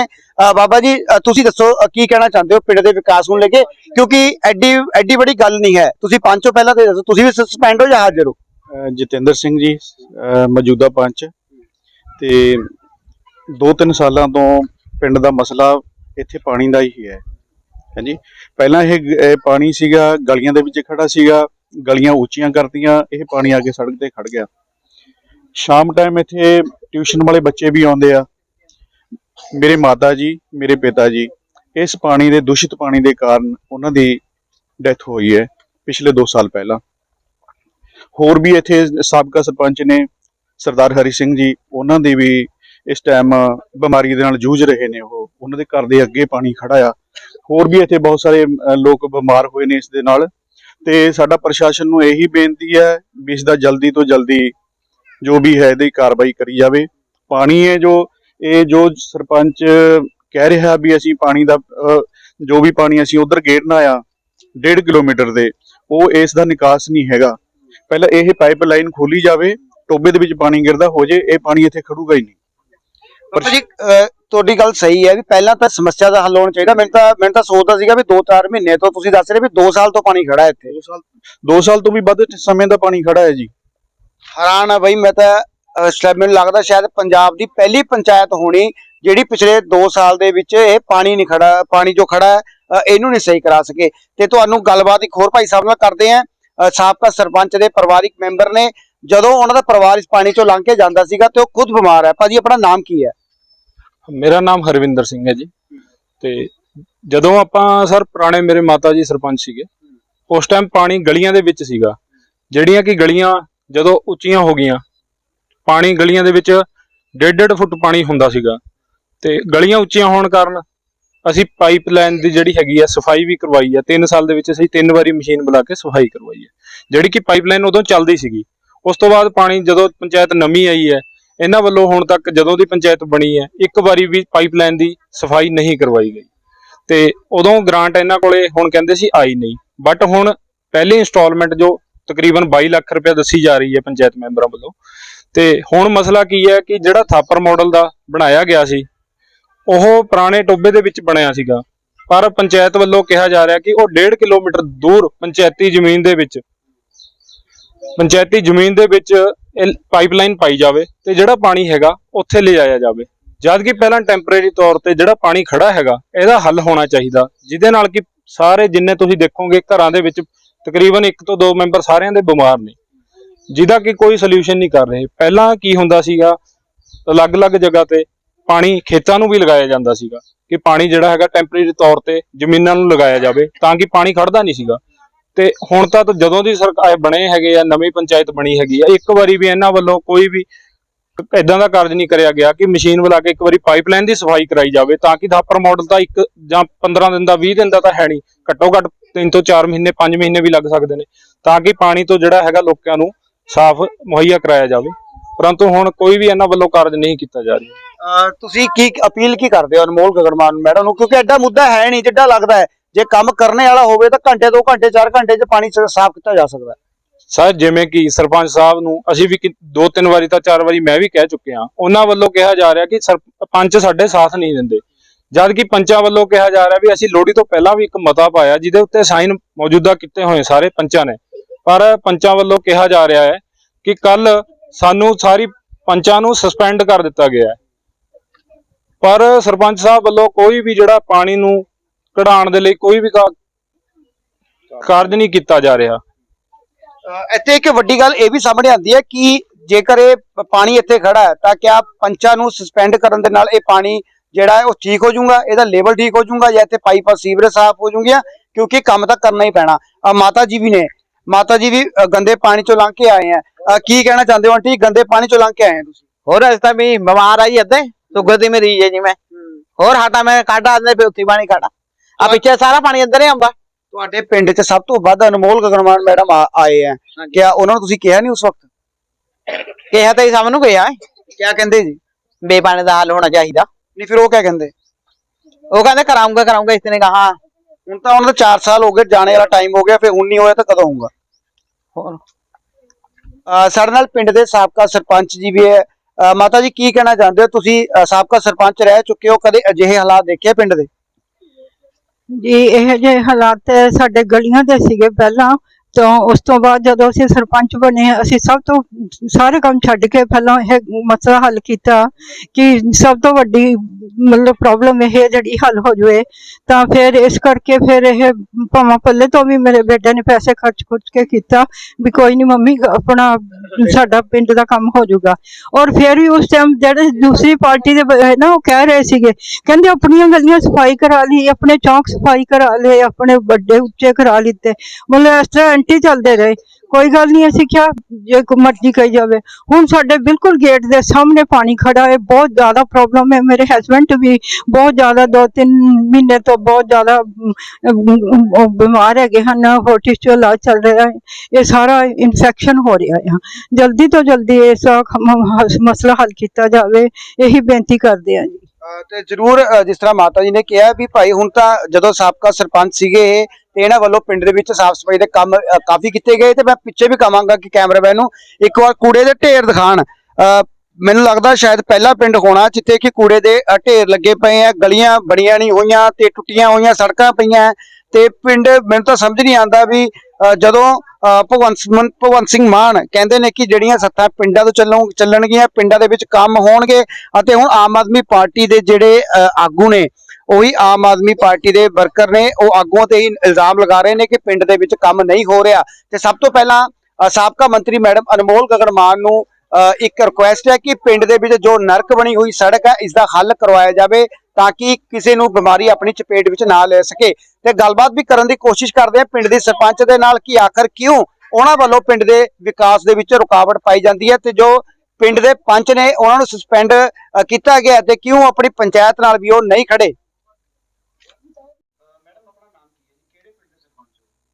ਬਾਬਾ ਜੀ ਤੁਸੀਂ ਦੱਸੋ ਕੀ ਕਹਿਣਾ ਚਾਹੁੰਦੇ ਹੋ ਪਿੰਡ ਦੇ ਵਿਕਾਸ ਨੂੰ ਲੈ ਕੇ? ਕਿਉਂਕਿ ਐਡੀ ਐਡੀ ਬੜੀ ਗੱਲ ਨਹੀਂ ਹੈ। ਤੁਸੀਂ ਪੰਚੋ ਪਹਿਲਾਂ ਤੇ ਦੱਸੋ, ਤੁਸੀਂ ਵੀ ਸਸਪੈਂਡ ਹੋ ਜਾਂ ਹਾਜ਼ਰ ਹੋ? ਜਤਿੰਦਰ ਸਿੰਘ ਜੀ ਮੌਜੂਦਾ ਪੰਚ। ਤੇ 2-3 ਸਾਲਾਂ ਤੋਂ ਪਿੰਡ ਦਾ ਮਸਲਾ ਇੱਥੇ ਪਾਣੀ ਦਾ ਹੀ ਹੈ। ਹਾਂਜੀ। ਪਹਿਲਾਂ ਇਹ ਇਹ ਪਾਣੀ ਸੀਗਾ, ਗਲੀਆਂ ਦੇ ਵਿੱਚ ਖੜਾ ਸੀਗਾ, ਗਲੀਆਂ ਉੱਚੀਆਂ ਕਰਤੀਆਂ, ਇਹ ਪਾਣੀ ਆ ਕੇ ਸੜਕ ਤੇ ਖੜ ਗਿਆ। ਸ਼ਾਮ ਟਾਈਮ ਇੱਥੇ ਟਿਊਸ਼ਨ ਵਾਲੇ ਬੱਚੇ ਵੀ ਆਉਂਦੇ ਆ। ਮੇਰੇ ਮਾਤਾ ਜੀ, ਮੇਰੇ ਪਿਤਾ ਜੀ, ਇਸ ਪਾਣੀ ਦੇ ਦੂਸ਼ਿਤ ਪਾਣੀ ਦੇ ਕਾਰਨ ਉਹਨਾਂ ਦੀ ਡੈਥ ਹੋਈ ਹੈ ਪਿਛਲੇ 2 ਸਾਲ ਪਹਿਲਾਂ। ਹੋਰ ਵੀ ਇੱਥੇ ਸਾਬਕਾ ਸਰਪੰਚ ਨੇ ਸਰਦਾਰ ਹਰੀ ਸਿੰਘ ਜੀ, ਉਹਨਾਂ ਦੀ ਵੀ ਇਸ ਟਾਈਮ ਬਿਮਾਰੀ ਦੇ ਨਾਲ ਜੂਝ ਰਹੇ ਨੇ ਉਹ। ਉਹਨਾਂ ਦੇ ਘਰ ਦੇ ਅੱਗੇ ਪਾਣੀ ਖੜਾ ਆ। ਹੋਰ ਵੀ ਇੱਥੇ ਬਹੁਤ ਸਾਰੇ ਲੋਕ ਬਿਮਾਰ ਹੋਏ ਨੇ ਇਸ ਦੇ ਨਾਲ। ਤੇ ਸਾਡਾ ਪ੍ਰਸ਼ਾਸਨ ਨੂੰ ਇਹੀ ਬੇਨਤੀ ਹੈ ਵੀ ਇਸ ਦਾ ਜਲਦੀ ਤੋਂ ਜਲਦੀ ਜੋ ਵੀ ਹੈ ਇਹਦੀ ਕਾਰਵਾਈ ਕਰੀ ਜਾਵੇ। ਪਾਣੀ ਹੈ ਜੋ ਇਹ ਜੋ ਸਰਪੰਚ ਕਹਿ ਰਿਹਾ ਵੀ ਅਸੀਂ ਪਾਣੀ ਦਾ ਜੋ ਵੀ ਪਾਣੀ ਅਸੀਂ ਉਧਰ ਗੇੜਨਾ ਆ 1.5 ਕਿਲੋਮੀਟਰ ਦੇ ਉਹ ਇਸ ਦਾ ਨਿਕਾਸ ਨਹੀਂ ਹੈਗਾ। ਪਹਿਲਾਂ ਇਹ ਪਾਈਪਲਾਈਨ ਖੋਲੀ ਜਾਵੇ ਟੋਬੇ ਦੇ ਵਿੱਚ ਪਾਣੀ ਗਿਰਦਾ ਹੋ ਜੇ ਇਹ ਪਾਣੀ ਇੱਥੇ ਖੜੂਗਾ ਹੀ ਨਹੀਂ। ਪਰ ਜੀ ਤੁਹਾਡੀ ਗੱਲ ਸਹੀ ਹੈ ਵੀ ਪਹਿਲਾਂ ਤਾਂ ਸਮੱਸਿਆ ਦਾ ਹੱਲ ਹੋਣਾ ਚਾਹੀਦਾ। ਮੈਨੂੰ ਤਾਂ ਮੈਨੂੰ ਤਾਂ ਸੋਚਦਾ ਸੀਗਾ ਵੀ 2-4 ਮਹੀਨੇ ਤੋਂ ਤੁਸੀਂ ਦੱਸ ਰਹੇ ਵੀ 2 ਸਾਲ ਤੋਂ ਪਾਣੀ ਖੜਾ ਹੈ ਇੱਥੇ। 2 ਸਾਲ 2 ਸਾਲ ਤੋਂ ਵੀ ਵੱਧ ਸਮੇਂ ਦਾ ਪਾਣੀ ਖੜਾ ਹੈ ਜੀ। ਹੈਰਾਨ ਆ ਬਈ, ਮੈਂ ਤਾਂ ਸ਼ਾਇਦ ਮੈਨੂੰ ਲੱਗਦਾ ਸ਼ਾਇਦ ਪੰਜਾਬ ਦੀ ਪਹਿਲੀ ਪੰਚਾਇਤ ਹੋਣੀ, ਜਿਹੜੀ ਪਿਛਲੇ 2 ਸਾਲ ਦੇ ਵਿੱਚ ਇਹ ਪਾਣੀ ਨਹੀਂ ਖੜਾ, ਪਾਣੀ ਜੋ ਖੜਾ ਹੈ ਇਹਨੂੰ ਨਹੀਂ ਸਹੀ ਕਰਾ ਸਕੇ। ਤੇ ਤੁਹਾਨੂੰ ਗੱਲਬਾਤ ਇੱਕ ਹੋਰ ਭਾਈ ਸਾਹਿਬ ਨਾਲ ਕਰਦੇ ਆਂ। ਸਾਬਕਾ ਸਰਪੰਚ ਦੇ ਪਰਿਵਾਰਿਕ ਮੈਂਬਰ ਨੇ, ਜਦੋਂ ਉਹਨਾਂ ਦਾ ਪਰਿਵਾਰ ਇਸ ਪਾਣੀ ਚੋਂ ਲੰਘ ਕੇ ਜਾਂਦਾ ਸੀਗਾ ਤੇ ਉਹ ਖੁਦ ਬਿਮਾਰ ਹੈ। ਭਾਜੀ, ਆਪਣਾ ਨਾਮ ਕੀ ਹੈ? ਮੇਰਾ ਨਾਮ ਹਰਵਿੰਦਰ ਸਿੰਘ ਹੈ ਜੀ। ਤੇ ਜਦੋਂ ਆਪਾਂ, ਸਰ, ਪੁਰਾਣੇ ਮੇਰੇ ਮਾਤਾ ਜੀ ਸਰਪੰਚ ਸੀਗੇ, ਉਸ ਟਾਈਮ ਪਾਣੀ ਗਲੀਆਂ ਦੇ ਵਿੱਚ ਸੀਗਾ। ਜਿਹੜੀਆਂ ਕਿ ਗਲੀਆਂ ਜਦੋਂ ਉੱਚੀਆਂ ਹੋ ਗਈਆਂ, ਪਾਣੀ ਗਲੀਆਂ ਦੇ ਵਿੱਚ ਡੇਢ ਡੇਢ ਫੁੱਟ ਪਾਣੀ ਹੁੰਦਾ ਸੀਗਾ ਤੇ ਗਲੀਆਂ ਉੱਚੀਆਂ ਹੋਣ ਕਾਰਨ ਅਸੀਂ ਪਾਈਪਲਾਈਨ ਦੀ ਜਿਹੜੀ ਹੈਗੀ ਆ, ਸਫ਼ਾਈ ਵੀ ਕਰਵਾਈ ਆ। 3 ਸਾਲ ਦੇ ਵਿੱਚ ਅਸੀਂ ਤਿੰਨ ਵਾਰੀ ਮਸ਼ੀਨ ਬੁਲਾ ਕੇ ਸਫ਼ਾਈ ਕਰਵਾਈ ਹੈ ਜਿਹੜੀ ਕਿ ਪਾਈਪਲਾਈਨ ਉਦੋਂ ਚੱਲਦੀ ਸੀਗੀ। ਉਸ ਤੋਂ ਬਾਅਦ ਪਾਣੀ ਜਦੋਂ ਪੰਚਾਇਤ ਨਵੀਂ ਆਈ ਹੈ, ਇਹਨਾਂ ਵੱਲੋਂ ਹੁਣ ਤੱਕ ਜਦੋਂ ਦੀ ਪੰਚਾਇਤ ਬਣੀ ਹੈ, ਇੱਕ ਵਾਰੀ ਵੀ ਪਾਈਪਲਾਈਨ ਦੀ ਸਫ਼ਾਈ ਨਹੀਂ ਕਰਵਾਈ ਗਈ। ਤੇ ਉਦੋਂ ਗ੍ਰਾਂਟ ਇਹਨਾਂ ਕੋਲੇ ਹੁਣ ਕਹਿੰਦੇ ਸੀ ਆਈ ਨਹੀਂ। ਬਟ ਹੁਣ ਪਹਿਲੀ ਇਨਸਟਾਲਮੈਂਟ ਜੋ ਤਕਰੀਬਨ 22 ਲੱਖ ਰੁਪਏ ਦੱਸੀ ਜਾ ਰਹੀ ਹੈ ਪੰਚਾਇਤ ਮੈਂਬਰਾਂ ਵੱਲੋਂ। ਤੇ ਹੁਣ ਮਸਲਾ ਕੀ ਹੈ ਕਿ ਜਿਹੜਾ ਥਾਪਰ ਮਾਡਲ ਦਾ ਬਣਾਇਆ ਗਿਆ ਸੀ, ਉਹ ਪੁਰਾਣੇ ਟੋਬੇ ਦੇ ਵਿੱਚ ਬਣਿਆ ਸੀਗਾ। ਪਰ ਪੰਚਾਇਤ ਵੱਲੋਂ ਕਿਹਾ ਜਾ ਰਿਹਾ ਕਿ ਉਹ 1.5 ਕਿਲੋਮੀਟਰ ਦੂਰ ਪੰਚਾਇਤੀ ਜ਼ਮੀਨ ਦੇ ਵਿੱਚ, ਪੰਚਾਇਤੀ ਜ਼ਮੀਨ ਦੇ ਵਿੱਚ ਪਾਈਪਲਾਈਨ ਪਾਈ ਜਾਵੇ ਤੇ ਜਿਹੜਾ ਪਾਣੀ ਹੈਗਾ ਉੱਥੇ ਲਿਜਾਇਆ ਜਾਵੇ। ਜਦ ਕਿ ਪਹਿਲਾਂ ਟੈਂਪਰੇਰੀ ਤੌਰ ਤੇ ਜਿਹੜਾ ਪਾਣੀ ਖੜਾ ਹੈਗਾ, ਇਹਦਾ ਹੱਲ ਹੋਣਾ ਚਾਹੀਦਾ। ਜਿਹਦੇ ਨਾਲ ਕਿ ਸਾਰੇ ਜਿੰਨੇ ਤੁਸੀਂ ਦੇਖੋਗੇ ਘਰਾਂ ਦੇ ਵਿੱਚ ਤਕਰੀਬਨ ਇੱਕ ਤੋਂ ਦੋ ਮੈਂਬਰ ਸਾਰਿਆਂ ਦੇ ਬਿਮਾਰ ਨੇ। ਜਿਹਦਾ ਕਿ ਕੋਈ ਸੋਲੂਸ਼ਨ ਨਹੀਂ ਕਰ ਰਹੇ। ਪਹਿਲਾਂ ਕੀ ਹੁੰਦਾ ਸੀਗਾ, ਅਲੱਗ-ਅਲੱਗ ਜਗ੍ਹਾ ਤੇ ਪਾਣੀ ਖੇਤਾਂ ਨੂੰ ਵੀ ਲਗਾਇਆ ਜਾਂਦਾ ਸੀਗਾ ਕਿ ਪਾਣੀ ਜਿਹੜਾ ਹੈਗਾ ਟੈਂਪਰੇਰੀ ਤੌਰ ਤੇ ਜ਼ਮੀਨਾਂ ਨੂੰ ਲਗਾਇਆ ਜਾਵੇ ਤਾਂ ਕਿ ਪਾਣੀ ਖੜਦਾ ਨਹੀਂ ਸੀਗਾ। ਤੇ ਹੁਣ ਤਾਂ ਜਦੋਂ ਦੀ ਸਰਕਾਰ ਬਣੇ ਹੈਗੇ ਆ, ਨਵੀਂ ਪੰਚਾਇਤ ਬਣੀ ਹੈਗੀ ਆ, ਇੱਕ ਵਾਰੀ ਵੀ ਇਹਨਾਂ ਵੱਲੋਂ ਕੋਈ ਵੀ ਇਦਾਂ ਦਾ ਕਾਰਜ ਨਹੀਂ ਕਰਿਆ ਗਿਆ ਕਿ ਮਸ਼ੀਨ ਬੁਲਾ ਕੇ ਇੱਕ ਵਾਰੀ ਪਾਈਪਲਾਈਨ ਦੀ ਸਫ਼ਾਈ ਕਰਾਈ ਜਾਵੇ ਤਾਂ ਕਿ ਥਾਪਰ ਮਾਡਲ ਤਾਂ ਇੱਕ ਜਾਂ 15 ਦਿਨ ਦਾ 20 ਦਿਨ ਦਾ ਤਾਂ ਹੈ ਨਹੀਂ। ਘੱਟੋ ਘੱਟ 3 ਤੋਂ 4 ਮਹੀਨੇ 5 ਮਹੀਨੇ ਵੀ ਲੱਗ ਸਕਦੇ ਨੇ ਤਾਂ ਕਿ ਪਾਣੀ ਤੋਂ ਜਿਹੜਾ ਹੈਗਾ ਲੋਕਾਂ ਨੂੰ ਸਾਫ਼ ਮੁਹੱਈਆ ਕਰਾਇਆ ਜਾਵੇ। ਪਰੰਤੂ ਹੁਣ ਕੋਈ ਵੀ ਇਹਨਾਂ ਵੱਲੋਂ ਕਾਰਜ ਨਹੀਂ ਕੀਤਾ ਜਾ ਰਿਹਾ। ਤੁਸੀਂ ਕੀ ਅਪੀਲ ਕੀ ਕਰਦੇ ਹੋ ਅਨਮੋਲ ਗਗਨਮਾਨ ਮੈਡਮ ਨੂੰ? ਕਿਉਂਕਿ ਐਡਾ ਮੁੱਦਾ ਹੈ ਨਹੀਂ ਜਿੱਡਾ ਲੱਗਦਾ ਹੈ। ਜੇ ਕੰਮ ਕਰਨੇ ਵਾਲਾ ਹੋਵੇ ਤਾਂ ਘੰਟੇ 2 ਘੰਟੇ 4 ਘੰਟੇ 'ਚ ਪਾਣੀ ਸਾਫ਼ ਕੀਤਾ ਜਾ ਸਕਦਾ ਸਰ ਜਿਵੇਂ ਕਿ ਸਰਪੰਚ ਸਾਹਿਬ ਨੂੰ ਅਸੀਂ ਵੀ ਦੋ ਤਿੰਨ ਵਾਰੀ ਤਾਂ ਚਾਰ ਵਾਰੀ ਮੈਂ ਵੀ ਕਹਿ ਚੁੱਕਿਆ। ਉਹਨਾਂ ਵੱਲੋਂ ਕਿਹਾ ਜਾ ਰਿਹਾ ਕਿ ਸਰਪੰਚ ਸਾਡੇ ਸਾਥ ਨਹੀਂ ਦਿੰਦੇ। ਜਦ ਕਿ ਪੰਚਾਂ ਵੱਲੋਂ ਕਿਹਾ ਜਾ ਰਿਹਾ ਵੀ ਅਸੀਂ ਲੋਹੜੀ ਤੋਂ ਪਹਿਲਾਂ ਵੀ ਇੱਕ ਮਤਾ ਪਾਇਆ, ਜਿਹਦੇ ਉੱਤੇ ਸਾਈਨ ਮੌਜੂਦਾ ਕੀਤੇ ਹੋਏ ਸਾਰੇ ਪੰਚਾਂ ਨੇ। ਪਰ ਪੰਚਾਂ ਵੱਲੋਂ ਕਿਹਾ ਜਾ ਰਿਹਾ ਹੈ ਕਿ ਕੱਲ ਸਾਨੂੰ ਸਾਰੀ ਪੰਚਾਂ ਨੂੰ ਸਸਪੈਂਡ ਕਰ ਦਿੱਤਾ ਗਿਆ ਹੈ। ਪਰ ਸਰਪੰਚ ਸਾਹਿਬ ਵੱਲੋਂ ਕੋਈ ਵੀ ਜਿਹੜਾ ਪਾਣੀ ਨੂੰ ਕਢਾਉਣ ਦੇ ਲਈ ਕੋਈ ਵੀ ਕਾਰਜ ਨਹੀਂ ਕੀਤਾ ਜਾ ਰਿਹਾ। ਅਹ ਇੱਥੇ ਇੱਕ ਵੱਡੀ ਗੱਲ ਇਹ ਵੀ ਸਾਹਮਣੇ ਆਉਂਦੀ ਹੈ ਕਿ ਜੇਕਰ ਇਹ ਪਾਣੀ ਇੱਥੇ ਖੜਾ ਹੈ, ਤਾਂ ਕਿਆ ਪੰਚਾਂ ਨੂੰ ਸਸਪੈਂਡ ਕਰਨ ਦੇ ਨਾਲ ਇਹ ਪਾਣੀ ਜਿਹੜਾ ਹੈ ਉਹ ਠੀਕ ਹੋ ਜਾਊਗਾ ਇਹਦਾ ਲੈਵਲ ਠੀਕ ਹੋ ਜਾਊਗਾ ਜਾਂ ਇੱਥੇ ਪਾਈਪਾਂ ਸੀਵਰੇਜ ਸਾਫ਼ ਹੋ ਜਾਊਗੀਆਂ ਕਿਉਂਕਿ ਕੰਮ ਤਾਂ ਕਰਨਾ ਹੀ ਪੈਣਾ। ਅਹ ਮਾਤਾ ਜੀ ਵੀ ਨੇ ਮਾਤਾ ਜੀ ਵੀ ਗੰਦੇ ਪਾਣੀ ਚੋਂ ਲੰਘ ਕੇ ਆਏ ਆ। ਕੀ ਕਹਿਣਾ ਚਾਹੁੰਦੇ ਹੋ ਆਂਟੀ? ਗੰਦੇ ਪਾਣੀ ਚੋਂ ਲੰਘ ਕੇ ਆਏ ਆ ਤੁਸੀਂ? ਹੋਰ ਅੱਜ ਤਾਂ ਵੀ ਬਿਮਾਰ ਆਈ ਅੱਧੇ ਸ਼ੂਗਰ ਦੀ ਮਰੀਜ਼ ਹੈ ਜੀ ਮੈਂ। ਹੋਰ ਹਟਾ ਮੈਂ ਕਾਢਾ ਅੰਦਰ ਪੇ ਉੱਥੇ ਪਾਣੀ ਕਾਢਾ ਆ ਪਿੱਛੇ ਸਾਰਾ ਪਾਣੀ ਅੰਦਰ ਹੀ ਆਉਂਦਾ। ਤੁਹਾਡੇ ਪਿੰਡ 'ਚ ਸਭ ਤੋਂ ਵੱਧ ਅਨਮੋਲ ਗਗਨਮਾਨ ਮੈਡਮ ਆਏ ਆ। ਕਿਆ ਉਹਨਾਂ ਨੂੰ ਤੁਸੀਂ ਕਿਹਾ ਨਹੀਂ ਉਸ ਵਕਤ? ਕਿਹਾ ਤਾਂ ਹੀ ਸਭ ਨੂੰ ਗਿਆ। ਕਿਆ ਕਹਿੰਦੇ ਜੀ? ਬੇਪਾਣੀ ਦਾ ਹੱਲ ਹੋਣਾ ਚਾਹੀਦਾ। ਨਹੀਂ, ਫਿਰ ਉਹ ਕਿਆ ਕਹਿੰਦੇ? ਉਹ ਕਹਿੰਦੇ ਕਰਾਉਂਗਾ ਕਰਾਉਂਗਾ, ਇਸ ਨੇ ਕਹਾ ਹੁਣ ਤਾਂ ਉਹਨਾਂ ਦਾ 4 ਸਾਲ ਹੋ ਗਏ, ਜਾਣੇ ਵਾਲਾ ਟਾਈਮ ਹੋ ਗਿਆ, ਫਿਰ ਹੁਣ ਨਹੀਂ ਹੋਇਆ ਤਾਂ ਕਦੋਂ ਹੋਊਗਾ? ਹੋਰ। ਸਾਡੇ ਨਾਲ ਪਿੰਡ ਦੇ ਸਾਬਕਾ ਸਰਪੰਚ ਜੀ ਵੀ ਹੈ। ਮਾਤਾ ਜੀ, ਕੀ ਕਹਿਣਾ ਚਾਹੁੰਦੇ ਹੋ? ਤੁਸੀਂ ਸਾਬਕਾ ਸਰਪੰਚ ਰਹਿ ਚੁੱਕੇ ਹੋ, ਕਦੇ ਅਜਿਹੇ ਹਾਲਾਤ ਦੇਖੇ ਪਿੰਡ ਦੇ? ਜੀ, ਇਹ ਜਿਹੇ ਹਾਲਾਤ ਸਾਡੇ ਗਲੀਆਂ ਦੇ ਸੀਗੇ ਪਹਿਲਾਂ। ਤਾਂ ਉਸ ਤੋਂ ਬਾਅਦ ਜਦੋਂ ਅਸੀਂ ਸਰਪੰਚ ਬਣੇ, ਅਸੀਂ ਸਭ ਤੋਂ ਸਾਰੇ ਕੰਮ ਛੱਡ ਕੇ ਪਹਿਲਾਂ ਇਹ ਮਸਲਾ ਹੱਲ ਕੀਤਾ ਕਿ ਸਭ ਤੋਂ ਵੱਡੀ ਮਤਲਬ ਪ੍ਰੋਬਲਮ ਇਹ ਜਿਹੜੀ ਹੱਲ ਹੋ ਜਾਵੇ। ਤਾਂ ਫਿਰ ਇਸ ਕਰਕੇ ਫਿਰ ਇਹ ਭਾਵਾਂ ਪੱਲੇ ਤੋਂ ਵੀ ਮੇਰੇ ਬੇਟੇ ਨੇ ਪੈਸੇ ਖਰਚ ਖੁਰਚ ਕੇ ਕੀਤਾ ਵੀ ਕੋਈ ਨਹੀਂ ਮੰਮੀ, ਆਪਣਾ ਸਾਡਾ ਪਿੰਡ ਦਾ ਕੰਮ ਹੋ ਜਾਊਗਾ। ਔਰ ਫਿਰ ਵੀ ਉਸ ਟਾਈਮ ਜਿਹੜੇ ਦੂਸਰੀ ਪਾਰਟੀ ਦੇ ਨਾ ਉਹ ਕਹਿ ਰਹੇ ਸੀਗੇ, ਕਹਿੰਦੇ ਆਪਣੀਆਂ ਗਲੀਆਂ ਸਫ਼ਾਈ ਕਰਾ ਲਈ, ਆਪਣੇ ਚੌਂਕ ਸਫ਼ਾਈ ਕਰਾ ਲਏ, ਆਪਣੇ ਵੱਡੇ ਉੱਚੇ ਕਰਾ ਲਿੱਤੇ। ਮਤਲਬ ਇਸ ਤਰ੍ਹਾਂ ਐਂਟੀ ਚੱਲਦੇ ਰਹੇ। ਕੋਈ ਗੱਲ ਨਹੀਂ, ਅਸੀਂ ਕਿਹਾ ਜੇ ਕੋਈ ਮਰਜ਼ੀ ਕਹੀ ਜਾਵੇ। ਹੁਣ ਸਾਡੇ ਬਿਲਕੁਲ ਗੇਟ ਦੇ ਸਾਹਮਣੇ ਪਾਣੀ ਖੜਾ ਹੈ, ਬਹੁਤ ਜ਼ਿਆਦਾ ਪ੍ਰੋਬਲਮ ਹੈ। ਮੇਰੇ ਹਸਬੰਡ ਵੀ ਬਹੁਤ ਜ਼ਿਆਦਾ ਦੋ ਤਿੰਨ ਮਹੀਨੇ ਤੋਂ ਬਹੁਤ ਜ਼ਿਆਦਾ ਬਿਮਾਰ ਹੈਗੇ ਹਨ ਹੋਰਟਿਸ ਇਲਾਜ ਚੱਲ ਰਿਹਾ ਹੈ। ਇਹ ਸਾਰਾ ਇਨਫੈਕਸ਼ਨ ਹੋ ਰਿਹਾ ਹੈ। ਜਲਦੀ ਤੋਂ ਜਲਦੀ ਇਸ ਖ- ਮਸਲਾ ਹੱਲ ਕੀਤਾ ਜਾਵੇ, ਇਹੀ ਬੇਨਤੀ ਕਰਦੇ ਹਾਂ ਜੀ। ਤੇ ਜਰੂਰ ਜਿਸ ਤਰ੍ਹਾਂ ਮਾਤਾ ਜੀ ਨੇ ਕਿਹਾ ਵੀ ਭਾਈ ਹੁਣ ਤਾਂ ਜਦੋਂ ਸਾਬਕਾ ਸਰਪੰਚ ਸੀਗੇ ਤੇ ਇਹਨਾਂ ਵੱਲੋਂ ਪਿੰਡ ਦੇ ਵਿੱਚ ਸਾਫ਼ ਸਫ਼ਾਈ ਦੇ ਕੰਮ ਅ, ਕਾਫੀ ਕੀਤੇ ਗਏ ਤੇ ਮੈਂ ਪਿੱਛੇ ਵੀ ਕਵਾਂਗਾ ਕਿ ਕੈਮਰਾਮੈਨ ਨੂੰ ਇੱਕ ਵਾਰ ਕੂੜੇ ਦੇ ਢੇਰ ਦਿਖਾਣ। ਮੈਨੂੰ ਲੱਗਦਾ ਸ਼ਾਇਦ ਪਹਿਲਾ ਪਿੰਡ ਹੋਣਾ ਜਿੱਥੇ ਕਿ ਕੂੜੇ ਦੇ ਅ, ਢੇਰ ਲੱਗੇ ਪਏ ਆ ਗਲੀਆਂ ਬਣੀਆਂ ਨਹੀਂ ਹੋਈਆਂ ਤੇ ਟੁੱਟੀਆਂ ਹੋਈਆਂ ਸੜਕਾਂ ਪਈਆਂ। ਤੇ ਪਿੰਡ ਮੈਨੂੰ ਤਾਂ ਸਮਝ ਨਹੀਂ ਆਉਂਦਾ ਵੀ ਅ, ਜਦੋਂ ਭਗਵੰਤ ਸਿੰਘ- ਭਗਵੰਤ ਸਿੰਘ ਮਾਨ ਕਹਿੰਦੇ ਨੇ ਕਿ ਜਿਹੜੀਆਂ ਸੱਤਾਂ ਪਿੰਡਾਂ ਤੋਂ ਚੱਲਣ ਚੱਲਣਗੀਆਂ, ਪਿੰਡਾਂ ਦੇ ਵਿੱਚ ਕੰਮ ਹੋਣਗੇ ਅਤੇ ਹੁਣ ਆਮ ਆਦਮੀ ਪਾਰਟੀ ਦੇ ਜਿਹੜੇ ਆਗੂ ਨੇ, ਉਹੀ ਆਮ ਆਦਮੀ ਪਾਰਟੀ ਦੇ ਵਰਕਰ ਨੇ, ਉਹ ਆਗੂਆਂ ਤੇ ਹੀ ਇਲਜ਼ਾਮ ਲਗਾ ਰਹੇ ਨੇ ਕਿ ਪਿੰਡ ਦੇ ਵਿੱਚ ਕੰਮ ਨਹੀਂ ਹੋ ਰਿਹਾ। ਤੇ ਸਭ ਤੋਂ ਪਹਿਲਾਂ ਸਾਬਕਾ ਮੰਤਰੀ ਮੈਡਮ ਅਨਮੋਲ ਗਗਨ ਮਾਨ ਨੂੰ ਇੱਕ ਰਿਕੁਐਸਟ ਹੈ ਕਿ ਪਿੰਡ ਦੇ ਵਿੱਚ ਜੋ ਨਰਕ ਬਣੀ ਹੋਈ ਸੜਕ ਹੈ ਇਸ ਦਾ ਹੱਲ ਕਰਵਾਇਆ ਜਾਵੇ ਤਾਂ ਕਿ ਕਿਸੇ ਨੂੰ ਬਿਮਾਰੀ ਆਪਣੀ ਚਪੇਟ ਵਿੱਚ ਨਾ ਲੈ ਸਕੇ। ਤੇ ਗੱਲਬਾਤ ਵੀ ਕਰਨ ਦੀ ਕੋਸ਼ਿਸ਼ ਕਰਦੇ ਆ ਪਿੰਡ ਦੇ ਸਰਪੰਚ ਦੇ ਨਾਲ ਕਿ ਆਖਰ ਕਿਉਂ ਉਹਨਾਂ ਵੱਲੋਂ ਪਿੰਡ ਦੇ ਵਿਕਾਸ ਦੇ ਵਿੱਚ ਰੁਕਾਵਟ ਪਾਈ ਜਾਂਦੀ ਹੈ ਤੇ ਜੋ ਪਿੰਡ ਦੇ ਪੰਚ ਨੇ ਉਹਨਾਂ ਨੂੰ ਸਸਪੈਂਡ ਕੀਤਾ ਗਿਆ ਤੇ ਕਿਉਂ ਆਪਣੀ ਪੰਚਾਇਤ ਨਾਲ ਵੀ ਉਹ ਨਹੀਂ ਖੜੇ?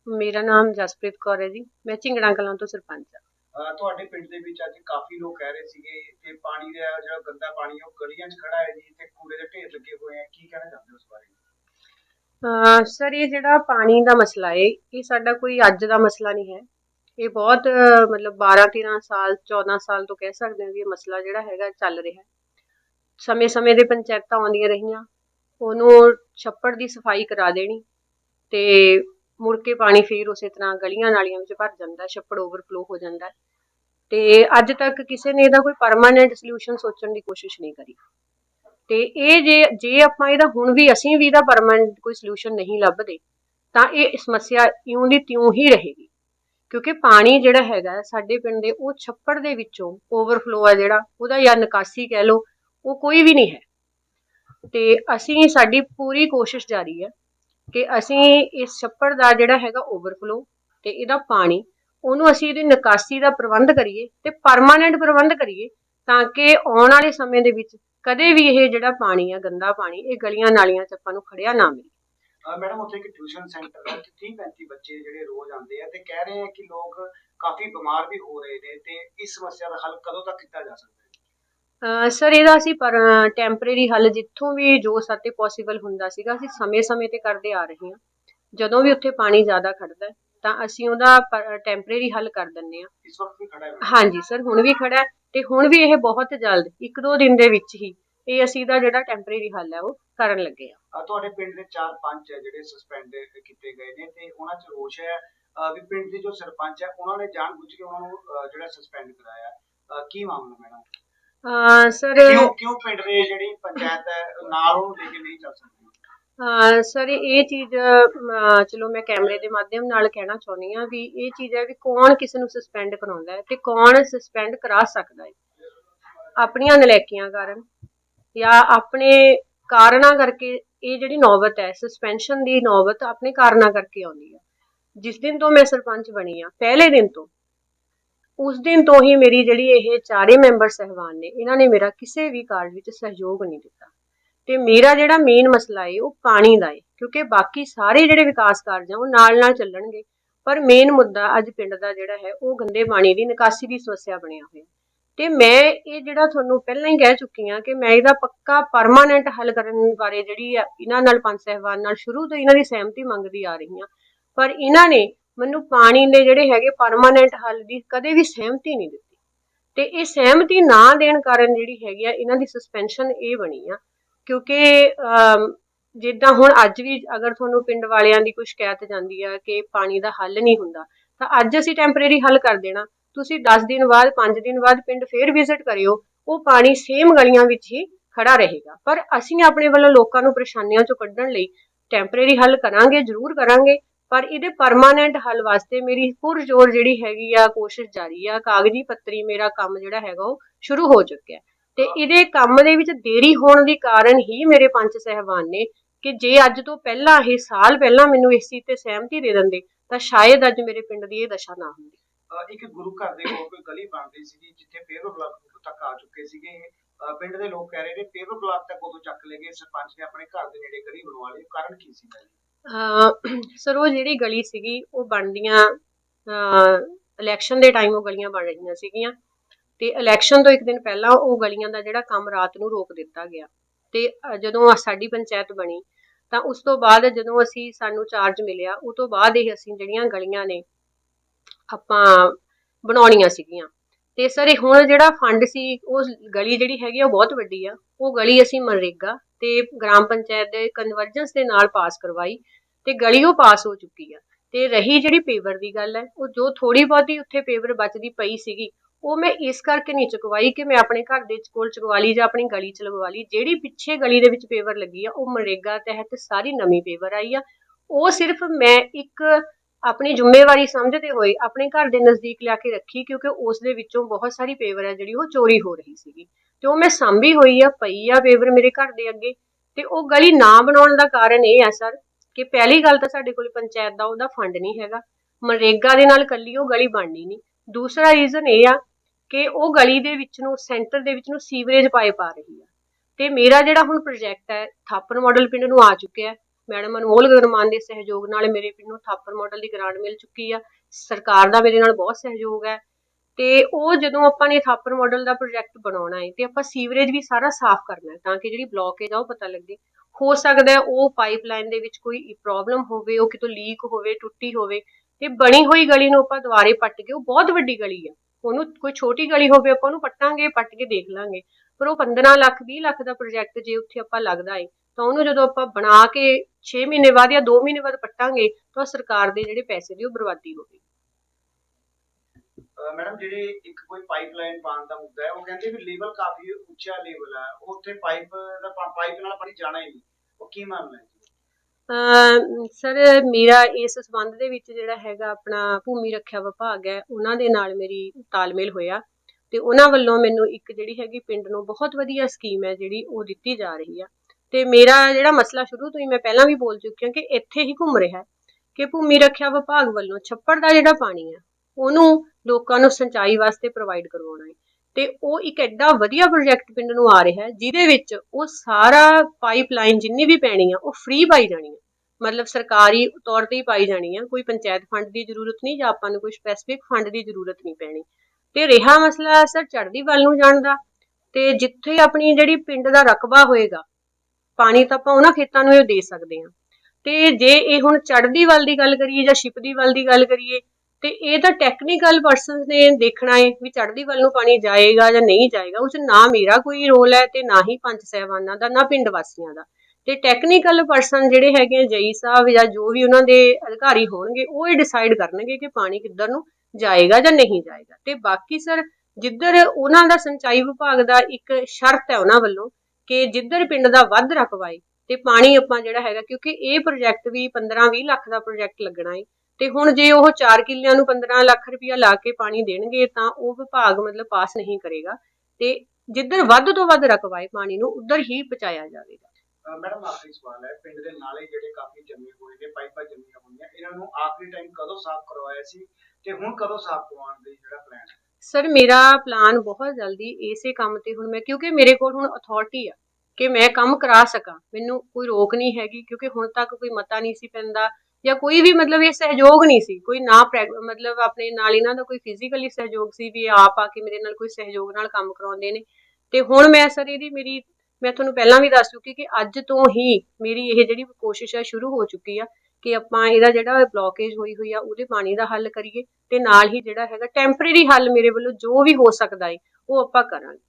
ਮੇਰਾ ਨਾਮ ਜਸਪ੍ਰੀਤ ਕੌਰ ਹੈ ਜੀ। ਮੈਂ ਝਿੰਗੜਾਂ ਕਲਾਂ ਤੋਂ ਸਰਪੰਚ ਹਾਂ। ਤੁਹਾਡੇ ਪਿੰਡ ਦੇ ਵਿੱਚ ਅੱਜ ਕਾਫੀ ਲੋਕ ਕਹਿ ਰਹੇ ਸੀਗੇ ਤੇ ਪਾਣੀ ਦਾ ਜਿਹੜਾ ਗੰਦਾ ਪਾਣੀ ਉਹ ਗਲੀਆਂ 'ਚ ਖੜਾ ਹੈ ਜੀ ਤੇ ਕੂੜੇ ਦੇ ਢੇਰ ਲੱਗੇ ਹੋਏ ਆ। ਕੀ ਕਹਿਣਾ ਚਾਹੁੰਦੇ ਹੋ ਉਸ ਬਾਰੇ? ਸਰ, ਇਹ ਜਿਹੜਾ ਪਾਣੀ ਦਾ ਮਸਲਾ ਹੈ ਇਹ ਸਾਡਾ ਕੋਈ ਅੱਜ ਦਾ ਮਸਲਾ ਨਹੀਂ ਹੈ। ਇਹ ਬਹੁਤ ਮਤਲਬ 12 13 ਸਾਲ 14 ਸਾਲ ਤੋਂ ਕਹਿ ਸਕਦੇ ਹਾਂ ਵੀ ਇਹ ਮਸਲਾ ਜਿਹੜਾ ਹੈਗਾ ਚੱਲ ਰਿਹਾ ਸਮੇਂ-ਸਮੇਂ ਦੇ ਪੰਚਾਇਤਾਂ ਆਉਂਦੀਆਂ ਰਹੀਆਂ, ਉਹਨੂੰ ਛੱਪੜ ਦੀ ਸਫ਼ਾਈ ਕਰਾ ਦੇਣੀ ਤੇ ਮੁੜ ਕੇ ਪਾਣੀ ਫੇਰ ਉਸੇ ਤਰ੍ਹਾਂ ਗਲੀਆਂ ਨਾਲੀਆਂ ਵਿੱਚ ਭਰ ਜਾਂਦਾ, ਛੱਪੜ ਓਵਰਫਲੋ ਹੋ ਜਾਂਦਾ ਤੇ ਅੱਜ ਤੱਕ ਕਿਸੇ ਨੇ ਇਹਦਾ ਕੋਈ ਪਰਮਾਨੈਂਟ ਸੋਲੂਸ਼ਨ ਸੋਚਣ ਦੀ ਕੋਸ਼ਿਸ਼ ਨਹੀਂ ਕਰੀ। ਤੇ ਇਹ ਜੇ ਜੇ ਆਪਾਂ ਇਹਦਾ ਹੁਣ ਵੀ, ਅਸੀਂ ਵੀ ਇਹਦਾ ਪਰਮਾਨੈਂਟ ਕੋਈ ਸੋਲੂਸ਼ਨ ਨਹੀਂ ਲੱਭਦੇ, ਤਾਂ ਇਹ ਸਮੱਸਿਆ ਇਉਂ ਦੀ ਤਿਉਂ ਹੀ ਰਹੇਗੀ। ਕਿਉਂਕਿ ਪਾਣੀ ਜਿਹੜਾ ਹੈਗਾ ਸਾਡੇ ਪਿੰਡ ਦੇ ਉਹ ਛੱਪੜ ਦੇ ਵਿੱਚੋਂ ਓਵਰਫਲੋ ਹੈ ਜਿਹੜਾ, ਉਹਦਾ ਜਾਂ ਨਿਕਾਸੀ ਕਹਿ ਲਓ, ਉਹ ਕੋਈ ਵੀ ਨਹੀਂ ਹੈ। ਤੇ ਅਸੀਂ ਸਾਡੀ ਪੂਰੀ ਕੋਸ਼ਿਸ਼ ਜਾਰੀ ਹੈ ਕਿ ਅਸੀਂ ਇਸ ਛੱਪੜ ਦਾ ਜਿਹੜਾ ਹੈਗਾ ਓਵਰਫਲੋ ਤੇ ਇਹਦਾ ਪਾਣੀ, ਉਹਨੂੰ ਅਸੀਂ ਇਹਦੀ ਨਿਕਾਸੀ ਦਾ ਪ੍ਰਬੰਧ ਕਰੀਏ ਤੇ ਪਰਮਾਨੈਂਟ ਪ੍ਰਬੰਧ ਕਰੀਏ ਤਾਂ ਕਿ ਆਉਣ ਵਾਲੇ ਸਮੇਂ ਦੇ ਵਿੱਚ ਕਦੇ ਵੀ ਇਹ ਜਿਹੜਾ ਪਾਣੀ ਆ, ਗੰਦਾ ਪਾਣੀ, ਇਹ ਗਲੀਆਂ ਨਾਲੀਆਂ 'ਚ ਆਪਾਂ ਨੂੰ ਖੜਿਆ ਨਾ ਮਿਲੇ। ਮੈਡਮ, ਉੱਥੇ ਇੱਕ ਟਿਊਸ਼ਨ ਸੈਂਟਰ ਹੈ 30 35 ਬੱਚੇ ਜਿਹੜੇ ਰੋਜ਼ ਆਉਂਦੇ ਆ ਤੇ ਕਹਿ ਰਹੇ ਆ ਕਿ ਲੋਕ ਕਾਫੀ ਬਿਮਾਰ ਵੀ ਹੋ ਰਹੇ ਨੇ ਤੇ ਇਸ ਸਮੱਸਿਆ ਦਾ ਹੱਲ ਕਦੋਂ ਤੱਕ ਕੀਤਾ ਜਾ ਸਕਦਾ ਸਰ ਇਹਦਾ ਅਸੀਂ ਪਰ ਟੈਂਪਰੇਰੀ ਹੱਲ ਜਿੱਥੋਂ ਵੀ ਜੋ ਸਾਡੇ ਪੋਸੀਬਲ ਹੁੰਦਾ ਸੀਗਾ ਅਸੀਂ ਸਮੇਂ-ਸਮੇਂ ਤੇ ਕਰਦੇ ਆ ਰਹੇ ਹਾਂ। ਜਦੋਂ ਵੀ ਉੱਥੇ ਪਾਣੀ ਜ਼ਿਆਦਾ ਖੜਦਾ ਤਾਂ ਅਸੀਂ ਉਹਦਾ ਟੈਂਪਰੇਰੀ ਹੱਲ ਕਰ ਦਿੰਨੇ ਆ ਇਸ ਵਕਤ ਵੀ ਖੜਾ ਹੈ। ਹਾਂਜੀ ਸਰ ਹੁਣ ਵੀ ਖੜਾ ਹੈ ਤੇ ਹੁਣ ਵੀ ਇਹ ਬਹੁਤ ਜਲਦ ਇੱਕ ਦੋ ਦਿਨ ਦੇ ਵਿੱਚ ਹੀ ਇਹ ਅਸੀਂ ਦਾ ਜਿਹੜਾ ਟੈਂਪਰੇਰੀ ਹੱਲ ਹੈ ਉਹ ਕਰਨ ਲੱਗੇ ਆ ਤੁਹਾਡੇ ਪਿੰਡ ਦੇ ਚਾਰ ਪੰਚ ਹੈ ਜਿਹੜੇ ਸਸਪੈਂਡ ਕੀਤੇ ਗਏ ਨੇ ਤੇ ਉਹਨਾਂ 'ਚ ਰੋਸ਼ ਹੈ ਵੀ ਪਿੰਡ ਦੇ ਜੋ ਸਰਪੰਚ ਹੈ ਉਹਨਾਂ ਨੇ ਜਾਣਬੁੱਝ ਕੇ ਉਹਨਾਂ ਨੂੰ ਜਿਹੜਾ ਸਸਪੈਂਡ ਕਰਾਇਆ। ਕੀ ਮਾਮਲਾ ਮੈਡਮ? ਸਰ। ਕਿਉਂ ਕਿਉਂ ਪਿੰਡ ਦੇ ਜਿਹੜੀ ਪੰਚਾਇਤ ਹੈ ਨਾਲ ਉਹਨੂੰ ਲੈ ਕੇ ਨਹੀਂ ਚੱਲ ਸਕਦੀ? ਹਾਂ ਸਰ ਇਹ ਚੀਜ਼ ਚਲੋ ਮੈਂ ਕੈਮਰੇ ਦੇ ਮਾਧਿਅਮ ਨਾਲ ਕਹਿਣਾ ਚਾਹੁੰਦੀ ਆ ਵੀ ਇਹ ਚੀਜ਼ ਹੈ ਵੀ ਕੌਣ ਕਿਸੇ ਨੂੰ ਸਸਪੈਂਡ ਕਰਾਉਂਦਾ ਹੈ ਤੇ ਕੌਣ ਸਸਪੈਂਡ ਕਰਾ ਸਕਦਾ ਹੈ? ਆਪਣੀਆਂ ਨਲਾਇਕੀਆਂ ਕਾਰਨ ਜਾਂ ਆਪਣੇ ਕਾਰਨਾਂ ਕਰਕੇ ਇਹ ਜਿਹੜੀ ਨੌਬਤ ਹੈ ਸਸਪੈਂਸ਼ਨ ਦੀ ਨੌਬਤ ਆਪਣੇ ਕਾਰਨਾਂ ਕਰਕੇ ਆਉਂਦੀ ਹੈ। ਜਿਸ ਦਿਨ ਤੋਂ ਮੈਂ ਸਰਪੰਚ ਬਣੀ ਆ ਪਹਿਲੇ ਦਿਨ ਤੋਂ ਉਸ ਦਿਨ ਤੋਂ ਹੀ ਮੇਰੀ ਜਿਹੜੀ ਇਹ ਚਾਰੇ ਮੈਂਬਰ ਸਹਿਬਾਨ ਨੇ, ਇਹਨਾਂ ਨੇ ਮੇਰਾ ਕਿਸੇ ਵੀ ਕਾਰਜ ਵਿੱਚ ਸਹਿਯੋਗ ਨਹੀਂ ਦਿੱਤਾ। ਤੇ ਮੇਰਾ ਜਿਹੜਾ ਮੇਨ ਮਸਲਾ ਹੈ ਉਹ ਪਾਣੀ ਦਾ ਹੈ ਕਿਉਂਕਿ ਬਾਕੀ ਸਾਰੇ ਜਿਹੜੇ ਵਿਕਾਸ ਕਾਰਜ ਆ, ਉਹ ਨਾਲ ਨਾਲ ਚੱਲਣਗੇ। ਪਰ ਮੇਨ ਮੁੱਦਾ ਅੱਜ ਪਿੰਡ ਦਾ ਜਿਹੜਾ ਹੈ, ਉਹ ਗੰਦੇ ਪਾਣੀ ਦੀ ਨਿਕਾਸੀ ਦੀ ਸਮੱਸਿਆ ਬਣਿਆ ਹੋਇਆ। ਤੇ ਮੈਂ ਇਹ ਜਿਹੜਾ ਤੁਹਾਨੂੰ ਪਹਿਲਾਂ ਹੀ ਕਹਿ ਚੁੱਕੀ ਹਾਂ ਕਿ ਮੈਂ ਇਹਦਾ ਪੱਕਾ ਪਰਮਾਨੈਂਟ ਹੱਲ ਕਰਨ ਬਾਰੇ ਜਿਹੜੀ ਆ, ਇਹਨਾਂ ਨਾਲ ਪੰਜ ਸਹਿਬਾਨ ਨਾਲ ਸ਼ੁਰੂ ਤੋਂ ਇਹਨਾਂ ਦੀ ਸਹਿਮਤੀ ਮੰਗਦੀ ਆ ਰਹੀ ਹਾਂ। ਪਰ ਇਹਨਾਂ ਨੇ ਮੈਨੂੰ ਪਾਣੀ ਦੇ ਜਿਹੜੇ ਹੈਗੇ ਪਰਮਾਨੈਂਟ ਹੱਲ ਦੀ ਕਦੇ ਵੀ ਸਹਿਮਤੀ ਨਹੀਂ ਦਿੱਤੀ। ਤੇ ਇਹ ਸਹਿਮਤੀ ਨਾ ਦੇਣ ਕਾਰਨ ਜਿਹੜੀ ਹੈਗੀ ਆ, ਇਹਨਾਂ ਦੀ ਸਸਪੈਂਸ਼ਨ ਇਹ ਬਣੀ ਆ, ਕਿਉਂਕਿ ਜਿੱਦਾਂ ਹੁਣ ਅੱਜ ਵੀ ਅਗਰ ਤੁਹਾਨੂੰ ਪਿੰਡ ਵਾਲਿਆਂ ਦੀ ਕੋਈ ਸ਼ਿਕਾਇਤ ਜਾਂਦੀ ਆ ਕਿ ਪਾਣੀ ਦਾ ਹੱਲ ਨਹੀਂ ਹੁੰਦਾ, ਤਾਂ ਅੱਜ ਅਸੀਂ ਟੈਂਪਰੇਰੀ ਹੱਲ ਕਰ ਦੇਣਾ। ਤੁਸੀਂ 10 ਦਿਨ ਬਾਅਦ 5 ਦਿਨ ਬਾਅਦ ਪਿੰਡ ਫੇਰ ਵਿਜ਼ਿਟ ਕਰਿਓ, ਉਹ ਪਾਣੀ ਸੇਮ ਗਲੀਆਂ ਵਿੱਚ ਹੀ ਖੜਾ ਰਹੇਗਾ। ਪਰ ਅਸੀਂ ਆਪਣੇ ਵੱਲੋਂ ਲੋਕਾਂ ਨੂੰ ਪਰੇਸ਼ਾਨੀਆਂ ਚੋਂ ਕੱਢਣ ਲਈ ਟੈਂਪਰੇਰੀ ਹੱਲ ਕਰਾਂਗੇ, ਜ਼ਰੂਰ ਕਰਾਂਗੇ। ਪਰ ਇਹਦੇ ਪਰਮਾਨੈਂਟ ਹੱਲ ਵਾਸਤੇ ਮੇਰੀ ਪੁਰਜੋਰ ਜਿਹੜੀ ਹੈਗੀ ਆ ਕੋਸ਼ਿਸ਼ ਜਾਰੀ ਆ ਕਾਗਜ਼ੀ ਪੱਤਰੀ ਮੇਰਾ ਕੰਮ ਜਿਹੜਾ ਹੈਗਾ ਉਹ ਸ਼ੁਰੂ ਹੋ ਚੁੱਕਿਆ ਤੇ ਇਹਦੇ ਕੰਮ ਦੇ ਵਿੱਚ ਦੇਰੀ ਹੋਣ ਦੀ ਕਾਰਨ ਹੀ ਮੇਰੇ ਪੰਚ ਸਹਿਬਾਨ ਨੇ ਕਿ ਜੇ ਅੱਜ ਤੋਂ ਪਹਿਲਾਂ ਇਹ ਸਾਲ ਪਹਿਲਾਂ ਮੈਨੂੰ ਇਸ ਚੀਜ਼ ਤੇ ਸਹਿਮਤੀ ਦੇ ਦਿੰਦੇ ਤਾਂ ਸ਼ਾਇਦ ਅੱਜ ਮੇਰੇ ਪਿੰਡ ਦੀ ਇਹ ਦਸ਼ਾ ਨਾ ਹੁੰਦੀ। ਇੱਕ ਗੁਰੂ ਘਰ ਦੇ ਕੋਲ ਕੋਈ ਗਲੀ ਬਣਦੀ ਸੀਗੀ ਜਿੱਥੇ ਪੇਵਰ ਬਲਾਕ ਤੱਕ ਆ ਚੁੱਕੇ ਸੀਗੇ ਪਿੰਡ ਦੇ ਲੋਕ ਕਹਿ ਰਹੇ ਨੇ ਪੇਵਰ ਬਲਾਕ ਤੱਕ ਉਦੋਂ ਚੱਕ ਲੈ ਗਏ ਸਰਪੰਚ ਨੇ ਆਪਣੇ ਘਰ ਦੇ ਨੇੜੇ ਗਲੀ ਬਣਵਾ ਲਈ। ਕਾਰਨ ਕੀ ਸੀ ਜੀ ਸਰ, ਉਹ ਜਿਹੜੀ ਗਲੀ ਸੀਗੀ, ਉਹ ਬਣਦੀਆਂ ਇਲੈਕਸ਼ਨ ਦੇ ਟਾਈਮ ਉਹ ਗਲੀਆਂ ਬਣ ਰਹੀਆਂ ਸੀਗੀਆਂ। ਤੇ ਇਲੈਕਸ਼ਨ ਤੋਂ ਇੱਕ ਦਿਨ ਪਹਿਲਾਂ ਉਹ ਗਲੀਆਂ ਦਾ ਜਿਹੜਾ ਕੰਮ ਰਾਤ ਨੂੰ ਰੋਕ ਦਿੱਤਾ ਗਿਆ। ਤੇ ਜਦੋਂ ਸਾਡੀ ਪੰਚਾਇਤ ਬਣੀ, ਤਾਂ ਉਸ ਤੋਂ ਬਾਅਦ ਜਦੋਂ ਅਸੀਂ, ਸਾਨੂੰ ਚਾਰਜ ਮਿਲਿਆ ਉਸ ਤੋਂ ਬਾਅਦ ਇਹ ਅਸੀਂ ਜਿਹੜੀਆਂ ਗਲੀਆਂ ਨੇ, ਆਪਾਂ ਬਣਾਉਣੀਆਂ ਸੀਗੀਆਂ। ਤੇ ਸਰ, ਇਹ ਹੁਣ ਜਿਹੜਾ ਫੰਡ ਸੀ, ਉਹ ਗਲੀ ਜਿਹੜੀ ਹੈਗੀ ਆ, ਉਹ ਬਹੁਤ ਵੱਡੀ ਆ। ਉਹ ਗਲੀ ਅਸੀਂ ਮਨਰੇਗਾ ਤੇ ਗ੍ਰਾਮ ਪੰਚਾਇਤ ਦੇ ਕਨਵਰਜੈਂਸ ਦੇ ਨਾਲ ਪਾਸ ਕਰਵਾਈ। ਤੇ ਗਲੀ ਉਹ ਪਾਸ ਹੋ ਚੁੱਕੀ ਆ। ਤੇ ਰਹੀ ਜਿਹੜੀ ਪੇਵਰ ਦੀ ਗੱਲ ਹੈ, ਉਹ ਜੋ ਥੋੜੀ ਬਹੁਤੀ ਉੱਥੇ ਪੇਵਰ ਬਚਦੀ ਪਈ ਸੀਗੀ, ਉਹ ਮੈਂ ਇਸ ਕਰਕੇ ਨਹੀਂ ਚੁਕਵਾਈ ਕਿ ਮੈਂ ਆਪਣੇ ਘਰ ਦੇ ਕੋਲ ਚੁਕਵਾ ਲਈ ਜਾਂ ਆਪਣੀ ਗਲੀ ਚ ਲਗਵਾ ਲਈ। ਜਿਹੜੀ ਪਿੱਛੇ ਗਲੀ ਦੇ ਵਿੱਚ ਪੇਵਰ ਲੱਗੀ ਆ, ਉਹ ਮਨਰੇਗਾ ਤਹਿਤ ਸਾਰੀ ਨਵੀਂ ਪੇਵਰ ਆਈ ਆ। ਉਹ ਸਿਰਫ ਮੈਂ ਇੱਕ ਆਪਣੀ ਜ਼ਿੰਮੇਵਾਰੀ ਸਮਝਦੇ ਹੋਏ ਆਪਣੇ ਘਰ ਦੇ ਨਜ਼ਦੀਕ ਲਿਆ ਕੇ ਰੱਖੀ, ਕਿਉਂਕਿ ਉਸ ਦੇ ਵਿੱਚੋਂ ਬਹੁਤ ਸਾਰੀ ਪੇਵਰ ਹੈ ਜਿਹੜੀ ਉਹ ਚੋਰੀ ਹੋ ਰਹੀ ਸੀਗੀ। ਤੇ ਉਹ ਮੈਂ ਸਾਂਭੀ ਹੋਈ ਆ, ਪਈ ਆ ਪੇਵਰ ਮੇਰੇ ਘਰ ਦੇ ਅੱਗੇ। ਤੇ ਉਹ ਗਲੀ ਨਾ ਬਣਾਉਣ ਦਾ ਕਾਰਨ ਇਹ ਆ, ਸਰ ਕਿ ਪਹਿਲੀ ਗੱਲ ਤਾਂ ਸਾਡੇ ਕੋਲ ਪੰਚਾਇਤ ਦਾ ਉਹਦਾ ਫੰਡ ਨਹੀਂ ਹੈਗਾ। ਮਨਰੇਗਾ ਦੇ ਨਾਲ ਕੱਲੀ ਉਹ ਗਲੀ ਬਣਨੀ ਨਹੀਂ। ਦੂਸਰਾ ਰੀਜ਼ਨ ਇਹ ਆ ਕਿ ਉਹ ਗਲੀ ਦੇ ਵਿੱਚ ਨੂੰ ਸੈਂਟਰ ਦੇ ਵਿੱਚ ਨੂੰ ਸੀਵਰੇਜ ਪਾਈਪ ਆ ਰਹੀ ਆ। ਤੇ ਮੇਰਾ ਜਿਹੜਾ ਹੁਣ ਪ੍ਰੋਜੈਕਟ ਹੈ, ਥਾਪਰ ਮਾਡਲ ਪਿੰਡ ਨੂੰ ਆ ਚੁੱਕਿਆ ਮੈਡਮ ਅਨਮੋਲ ਗਰਮਾਨ ਦੇ ਸਹਿਯੋਗ ਨਾਲ ਮੇਰੇ ਪਿੰਡ ਨੂੰ ਥਾਪਰ ਮਾਡਲ ਦੀ ਗ੍ਰਾਂਟ ਮਿਲ ਚੁੱਕੀ ਆ। ਸਰਕਾਰ ਦਾ ਮੇਰੇ ਨਾਲ ਬਹੁਤ ਸਹਿਯੋਗ ਹੈ। ਤੇ ਉਹ ਜਦੋਂ ਆਪਾਂ ਨੇ ਥਾਪਰ ਮਾਡਲ ਦਾ ਪ੍ਰੋਜੈਕਟ ਬਣਾਉਣਾ ਹੈ ਤੇ ਆਪਾਂ ਸੀਵਰੇਜ ਵੀ ਸਾਰਾ ਸਾਫ਼ ਕਰਨਾ ਹੈ ਤਾਂ ਕਿ ਜਿਹੜੀ ਬਲੌਕੇਜ ਆ ਉਹ ਪਤਾ ਲੱਗੇ। ਹੋ ਸਕਦਾ ਉਹ ਪਾਈਪਲਾਈਨ ਦੇ ਵਿੱਚ ਕੋਈ ਪ੍ਰੋਬਲਮ ਹੋਵੇ, ਉਹ ਕਿਤੋਂ ਲੀਕ ਹੋਵੇ, ਟੁੱਟੀ ਹੋਵੇ, ਤੇ ਬਣੀ ਹੋਈ ਗਲੀ ਨੂੰ ਆਪਾਂ ਦੁਬਾਰੇ ਪੱਟ ਕੇ, ਉਹ ਬਹੁਤ ਵੱਡੀ ਗਲੀ ਆ ਉਹਨੂੰ ਕੋਈ ਛੋਟੀ ਗਲੀ ਹੋਵੇ ਆਪਾਂ ਉਹਨੂੰ ਪੱਟਾਂਗੇ, ਪੱਟ ਕੇ ਦੇਖ ਲਾਂਗੇ। ਪਰ ਉਹ 15 ਲੱਖ 20 ਲੱਖ ਦਾ ਪ੍ਰੋਜੈਕਟ ਜੇ ਉੱਥੇ ਆਪਾਂ ਲੱਗਦਾ ਏ, ਤਾਂ ਉਹਨੂੰ ਜਦੋਂ ਆਪਾਂ ਬਣਾ ਕੇ 6 ਮਹੀਨੇ ਬਾਅਦ ਜਾਂ 2 ਮਹੀਨੇ ਬਾਅਦ ਪੱਟਾਂਗੇ, ਤਾਂ ਸਰਕਾਰ ਦੇ ਜਿਹੜੇ ਪੈਸੇ ਦੀ ਉਹ ਬਰਬਾਦੀ ਹੋਵੇ ਮੈਡਮ, ਜਿਹੜੇ ਇੱਕ ਕੋਈ ਪਾਈਪਲਾਈਨ ਪਾਉਣ ਦਾ ਮੁੱਦਾ ਹੈ, ਉਹ ਕਹਿੰਦੇ ਵੀ ਲੈਵਲ ਕਾਫੀ ਉੱਚਾ ਲੈਵਲ ਹੈ। ਉਹ ਉੱਥੇ ਪਾਈਪ ਦਾ ਪਾਈਪ ਨਾਲ ਪਾਣੀ ਜਾਣਾ ਹੀ ਨਹੀਂ। ਉਹ ਕੀ ਮਾਮਲਾ ਹੈ ਸਰ, ਮੇਰਾ ਇਸ ਸੰਬੰਧ ਦੇ ਵਿੱਚ ਜਿਹੜਾ ਹੈਗਾ ਆਪਣਾ ਭੂਮੀ ਰੱਖਿਆ ਵਿਭਾਗ ਹੈ, ਉਹਨਾਂ ਦੇ ਨਾਲ ਮੇਰੀ ਤਾਲਮੇਲ ਹੋਇਆ ਤੇ ਉਹਨਾਂ ਵੱਲੋਂ ਮੈਨੂੰ ਇੱਕ ਜਿਹੜੀ ਹੈਗੀ ਪਿੰਡ ਨੂੰ ਬਹੁਤ ਵਧੀਆ ਸਕੀਮ ਹੈ ਜਿਹੜੀ ਉਹ ਦਿੱਤੀ ਜਾ ਰਹੀ ਆ। ਤੇ ਮੇਰਾ ਜਿਹੜਾ ਮਸਲਾ ਸ਼ੁਰੂ ਤੋਂ ਹੀ ਮੈਂ ਪਹਿਲਾਂ ਵੀ ਬੋਲ ਚੁੱਕੀ ਹਾਂ ਕਿ ਇੱਥੇ ਹੀ ਘੁੰਮ ਰਿਹਾ ਕਿ ਭੂਮੀ ਰੱਖਿਆ ਵਿਭਾਗ ਵੱਲੋਂ ਛੱਪੜ ਦਾ ਜਿਹੜਾ ਪਾਣੀ ਆ ਉਹਨੂੰ ਲੋਕਾਂ ਨੂੰ ਸਿੰਚਾਈ ਵਾਸਤੇ ਪ੍ਰੋਵਾਈਡ ਕਰਵਾਉਣਾ ਹੈ। ਤੇ ਉਹ ਇੱਕ ਐਡਾ ਵਧੀਆ ਪ੍ਰੋਜੈਕਟ ਪਿੰਡ ਨੂੰ ਆ ਰਿਹਾ ਹੈ, ਜਿਹਦੇ ਵਿੱਚ ਉਹ ਸਾਰਾ ਪਾਈਪਲਾਈਨ ਜਿੰਨੀ ਵੀ ਪੈਣੀ ਆ, ਉਹ ਫ੍ਰੀ ਪਾਈ ਜਾਣੀ ਹੈ ਮਤਲਬ ਸਰਕਾਰੀ ਤੌਰ ਤੇ ਹੀ ਪਾਈ ਜਾਣੀ ਆ, ਕੋਈ ਪੰਚਾਇਤ ਫੰਡ ਦੀ ਜ਼ਰੂਰਤ ਨਹੀਂ ਜਾਂ ਆਪਾਂ ਨੂੰ ਕੋਈ ਸਪੈਸੀਫਿਕ ਫੰਡ ਦੀ ਜ਼ਰੂਰਤ ਨਹੀਂ ਪੈਣੀ। ਤੇ ਰਿਹਾ ਮਸਲਾ ਸਰ ਚੜ੍ਹਦੀ ਵੱਲ ਨੂੰ ਜਾਣ ਦਾ, ਤੇ ਜਿੱਥੇ ਆਪਣੀ ਜਿਹੜੀ ਪਿੰਡ ਦਾ ਰਕਬਾ ਹੋਏਗਾ, ਪਾਣੀ ਤਾਂ ਆਪਾਂ ਉਹਨਾਂ ਖੇਤਾਂ ਨੂੰ ਇਹ ਦੇ ਸਕਦੇ ਹਾਂ। ਤੇ ਜੇ ਇਹ ਹੁਣ ਚੜ੍ਹਦੀ ਵੱਲ ਦੀ ਗੱਲ ਕਰੀਏ ਜਾਂ ਛਿਪਦੀ ਵੱਲ ਦੀ ਗੱਲ ਕਰੀਏ ਤੇ ਇਹ ਤਾਂ ਟੈਕਨੀਕਲ ਪਰਸਨਸ ਨੇ ਦੇਖਣਾ ਹੈ ਵੀ ਚੜ੍ਹਦੀ ਵੱਲ ਨੂੰ ਪਾਣੀ ਜਾਏਗਾ ਜਾਂ ਨਹੀਂ ਜਾਏਗਾ, ਉਸ ਨਾ ਮੇਰਾ ਕੋਈ ਰੋਲ ਹੈ ਤੇ ਨਾ ਹੀ ਪੰਚ ਸਹਿਬਾਨਾਂ ਦਾ, ਨਾ ਪਿੰਡ ਵਾਸੀਆਂ ਦਾ। ਤੇ ਟੈਕਨੀਕਲ ਪਰਸਨ ਜਿਹੜੇ ਹੈਗੇ ਜਈ ਸਾਹਿਬ ਜਾਂ ਜੋ ਵੀ ਉਹਨਾਂ ਦੇ ਅਧਿਕਾਰੀ ਹੋਣਗੇ, ਉਹ ਇਹ ਡਿਸਾਈਡ ਕਰਨਗੇ ਕਿ ਪਾਣੀ ਕਿੱਧਰ ਨੂੰ ਜਾਏਗਾ ਜਾਂ ਨਹੀਂ ਜਾਏਗਾ। ਤੇ ਬਾਕੀ ਸਰ ਜਿੱਧਰ ਉਹਨਾਂ ਦਾ ਸਿੰਚਾਈ ਵਿਭਾਗ ਦਾ ਇੱਕ ਸ਼ਰਤ ਹੈ ਉਹਨਾਂ ਵੱਲੋਂ ਕਿ ਜਿੱਧਰ ਪਿੰਡ ਦਾ ਵੱਧ ਰਕਬਾ ਏ, ਤੇ ਪਾਣੀ ਆਪਾਂ ਜਿਹੜਾ ਹੈਗਾ, ਕਿਉਂਕਿ ਇਹ ਪ੍ਰੋਜੈਕਟ ਵੀ 15-20 ਲੱਖ ਦਾ ਪ੍ਰੋਜੈਕਟ ਲੱਗਣਾ ਏ ਤੇ ਹੁਣ ਜੇ ਉਹ 4 ਕਿੱਲਿਆਂ ਨੂੰ 15 ਲੱਖ ਰੁਪਇਆ ਲਾ ਕੇ ਪਾਣੀ ਦੇਣਗੇ ਤਾਂ ਉਹ ਵਿਭਾਗ ਮਤਲਬ ਪਾਸ ਨਹੀਂ ਕਰੇਗਾ। ਤੇ ਜਿੱਧਰ ਵੱਧ ਤੋਂ ਵੱਧ ਰਕਬਾ ਪਾਣੀ ਨੂੰ ਉਧਰ ਹੀ ਪਹੁੰਚਾਇਆ ਜਾਵੇਗਾ। ਅਹ ਮੈਡਮ ਆਖਰੀ ਸਵਾਲ ਹੈ। ਪਿੰਡ ਦੇ ਨਾਲੇ ਜਿਹੜੇ ਕਾਫੀ ਜੰਮੇ ਹੋਏ ਨੇ ਪਾਈਪਾਂ ਜੰਮੀਆਂ ਹੋਈਆਂ ਇਹਨਾਂ ਨੂੰ ਆਖਰੀ ਟਾਈਮ ਕਦੋਂ ਸਾਫ਼ ਕਰਵਾਇਆ ਸੀ ਤੇ ਹੁਣ ਕਦੋਂ ਸਾਫ਼ ਕਰਵਾਉਣ ਦੀ ਜਿਹੜਾ ਪਲਾਨ ਹੈ? ਸਰ ਮੇਰਾ ਪਲਾਨ ਬਹੁਤ ਜਲਦੀ ਇਸੇ ਕੰਮ ਤੇ ਹੁਣ ਮੈਂ ਕਿਉਂਕਿ ਮੇਰੇ ਕੋਲ ਹੁਣ ਅਥਾਰਟੀ ਆ ਕਿ ਮੈਂ ਕੰਮ ਕਰਾ ਸਕਾਂ। ਮੈਨੂੰ ਕੋਈ ਰੋਕ ਨਹੀਂ ਹੈਗੀ ਕਿਉਂਕਿ ਹੁਣ ਤੱਕ ਕੋਈ ਮਤਾ ਨਹੀਂ ਸੀ ਪੈਂਦਾ। ਜਾਂ ਕੋਈ ਵੀ ਮਤਲਬ ਇਹ ਸਹਿਯੋਗ ਨਹੀਂ ਸੀ, ਕੋਈ ਨਾ ਮਤਲਬ ਆਪਣੇ ਨਾਲ ਇਹਨਾਂ ਦਾ ਕੋਈ ਫਿਜ਼ੀਕਲੀ ਸਹਿਯੋਗ ਸੀ ਵੀ ਆਪ ਆ ਕੇ ਮੇਰੇ ਨਾਲ ਕੋਈ ਸਹਿਯੋਗ ਨਾਲ ਕੰਮ ਕਰਾਉਂਦੇ ਨੇ। ਤੇ ਹੁਣ ਮੈਂ ਸਰ ਇਹਦੀ ਮੇਰੀ, ਮੈਂ ਤੁਹਾਨੂੰ ਪਹਿਲਾਂ ਵੀ ਦੱਸ ਚੁੱਕੀ ਕਿ ਅੱਜ ਤੋਂ ਹੀ ਮੇਰੀ ਇਹ ਜਿਹੜੀ ਕੋਸ਼ਿਸ਼ ਹੈ ਸ਼ੁਰੂ ਹੋ ਚੁੱਕੀ ਆ ਕਿ ਆਪਾਂ ਇਹਦਾ ਜਿਹੜਾ ਬਲੌਕੇਜ ਹੋਈ ਹੋਈ ਆ ਉਹਦੇ ਪਾਣੀ ਦਾ ਹੱਲ ਕਰੀਏ ਤੇ ਨਾਲ ਹੀ ਜਿਹੜਾ ਹੈਗਾ ਟੈਂਪਰੇਰੀ ਹੱਲ ਮੇਰੇ ਵੱਲੋਂ ਜੋ ਵੀ ਹੋ ਸਕਦਾ ਹੈ ਉਹ ਆਪਾਂ ਕਰਾਂਗੇ।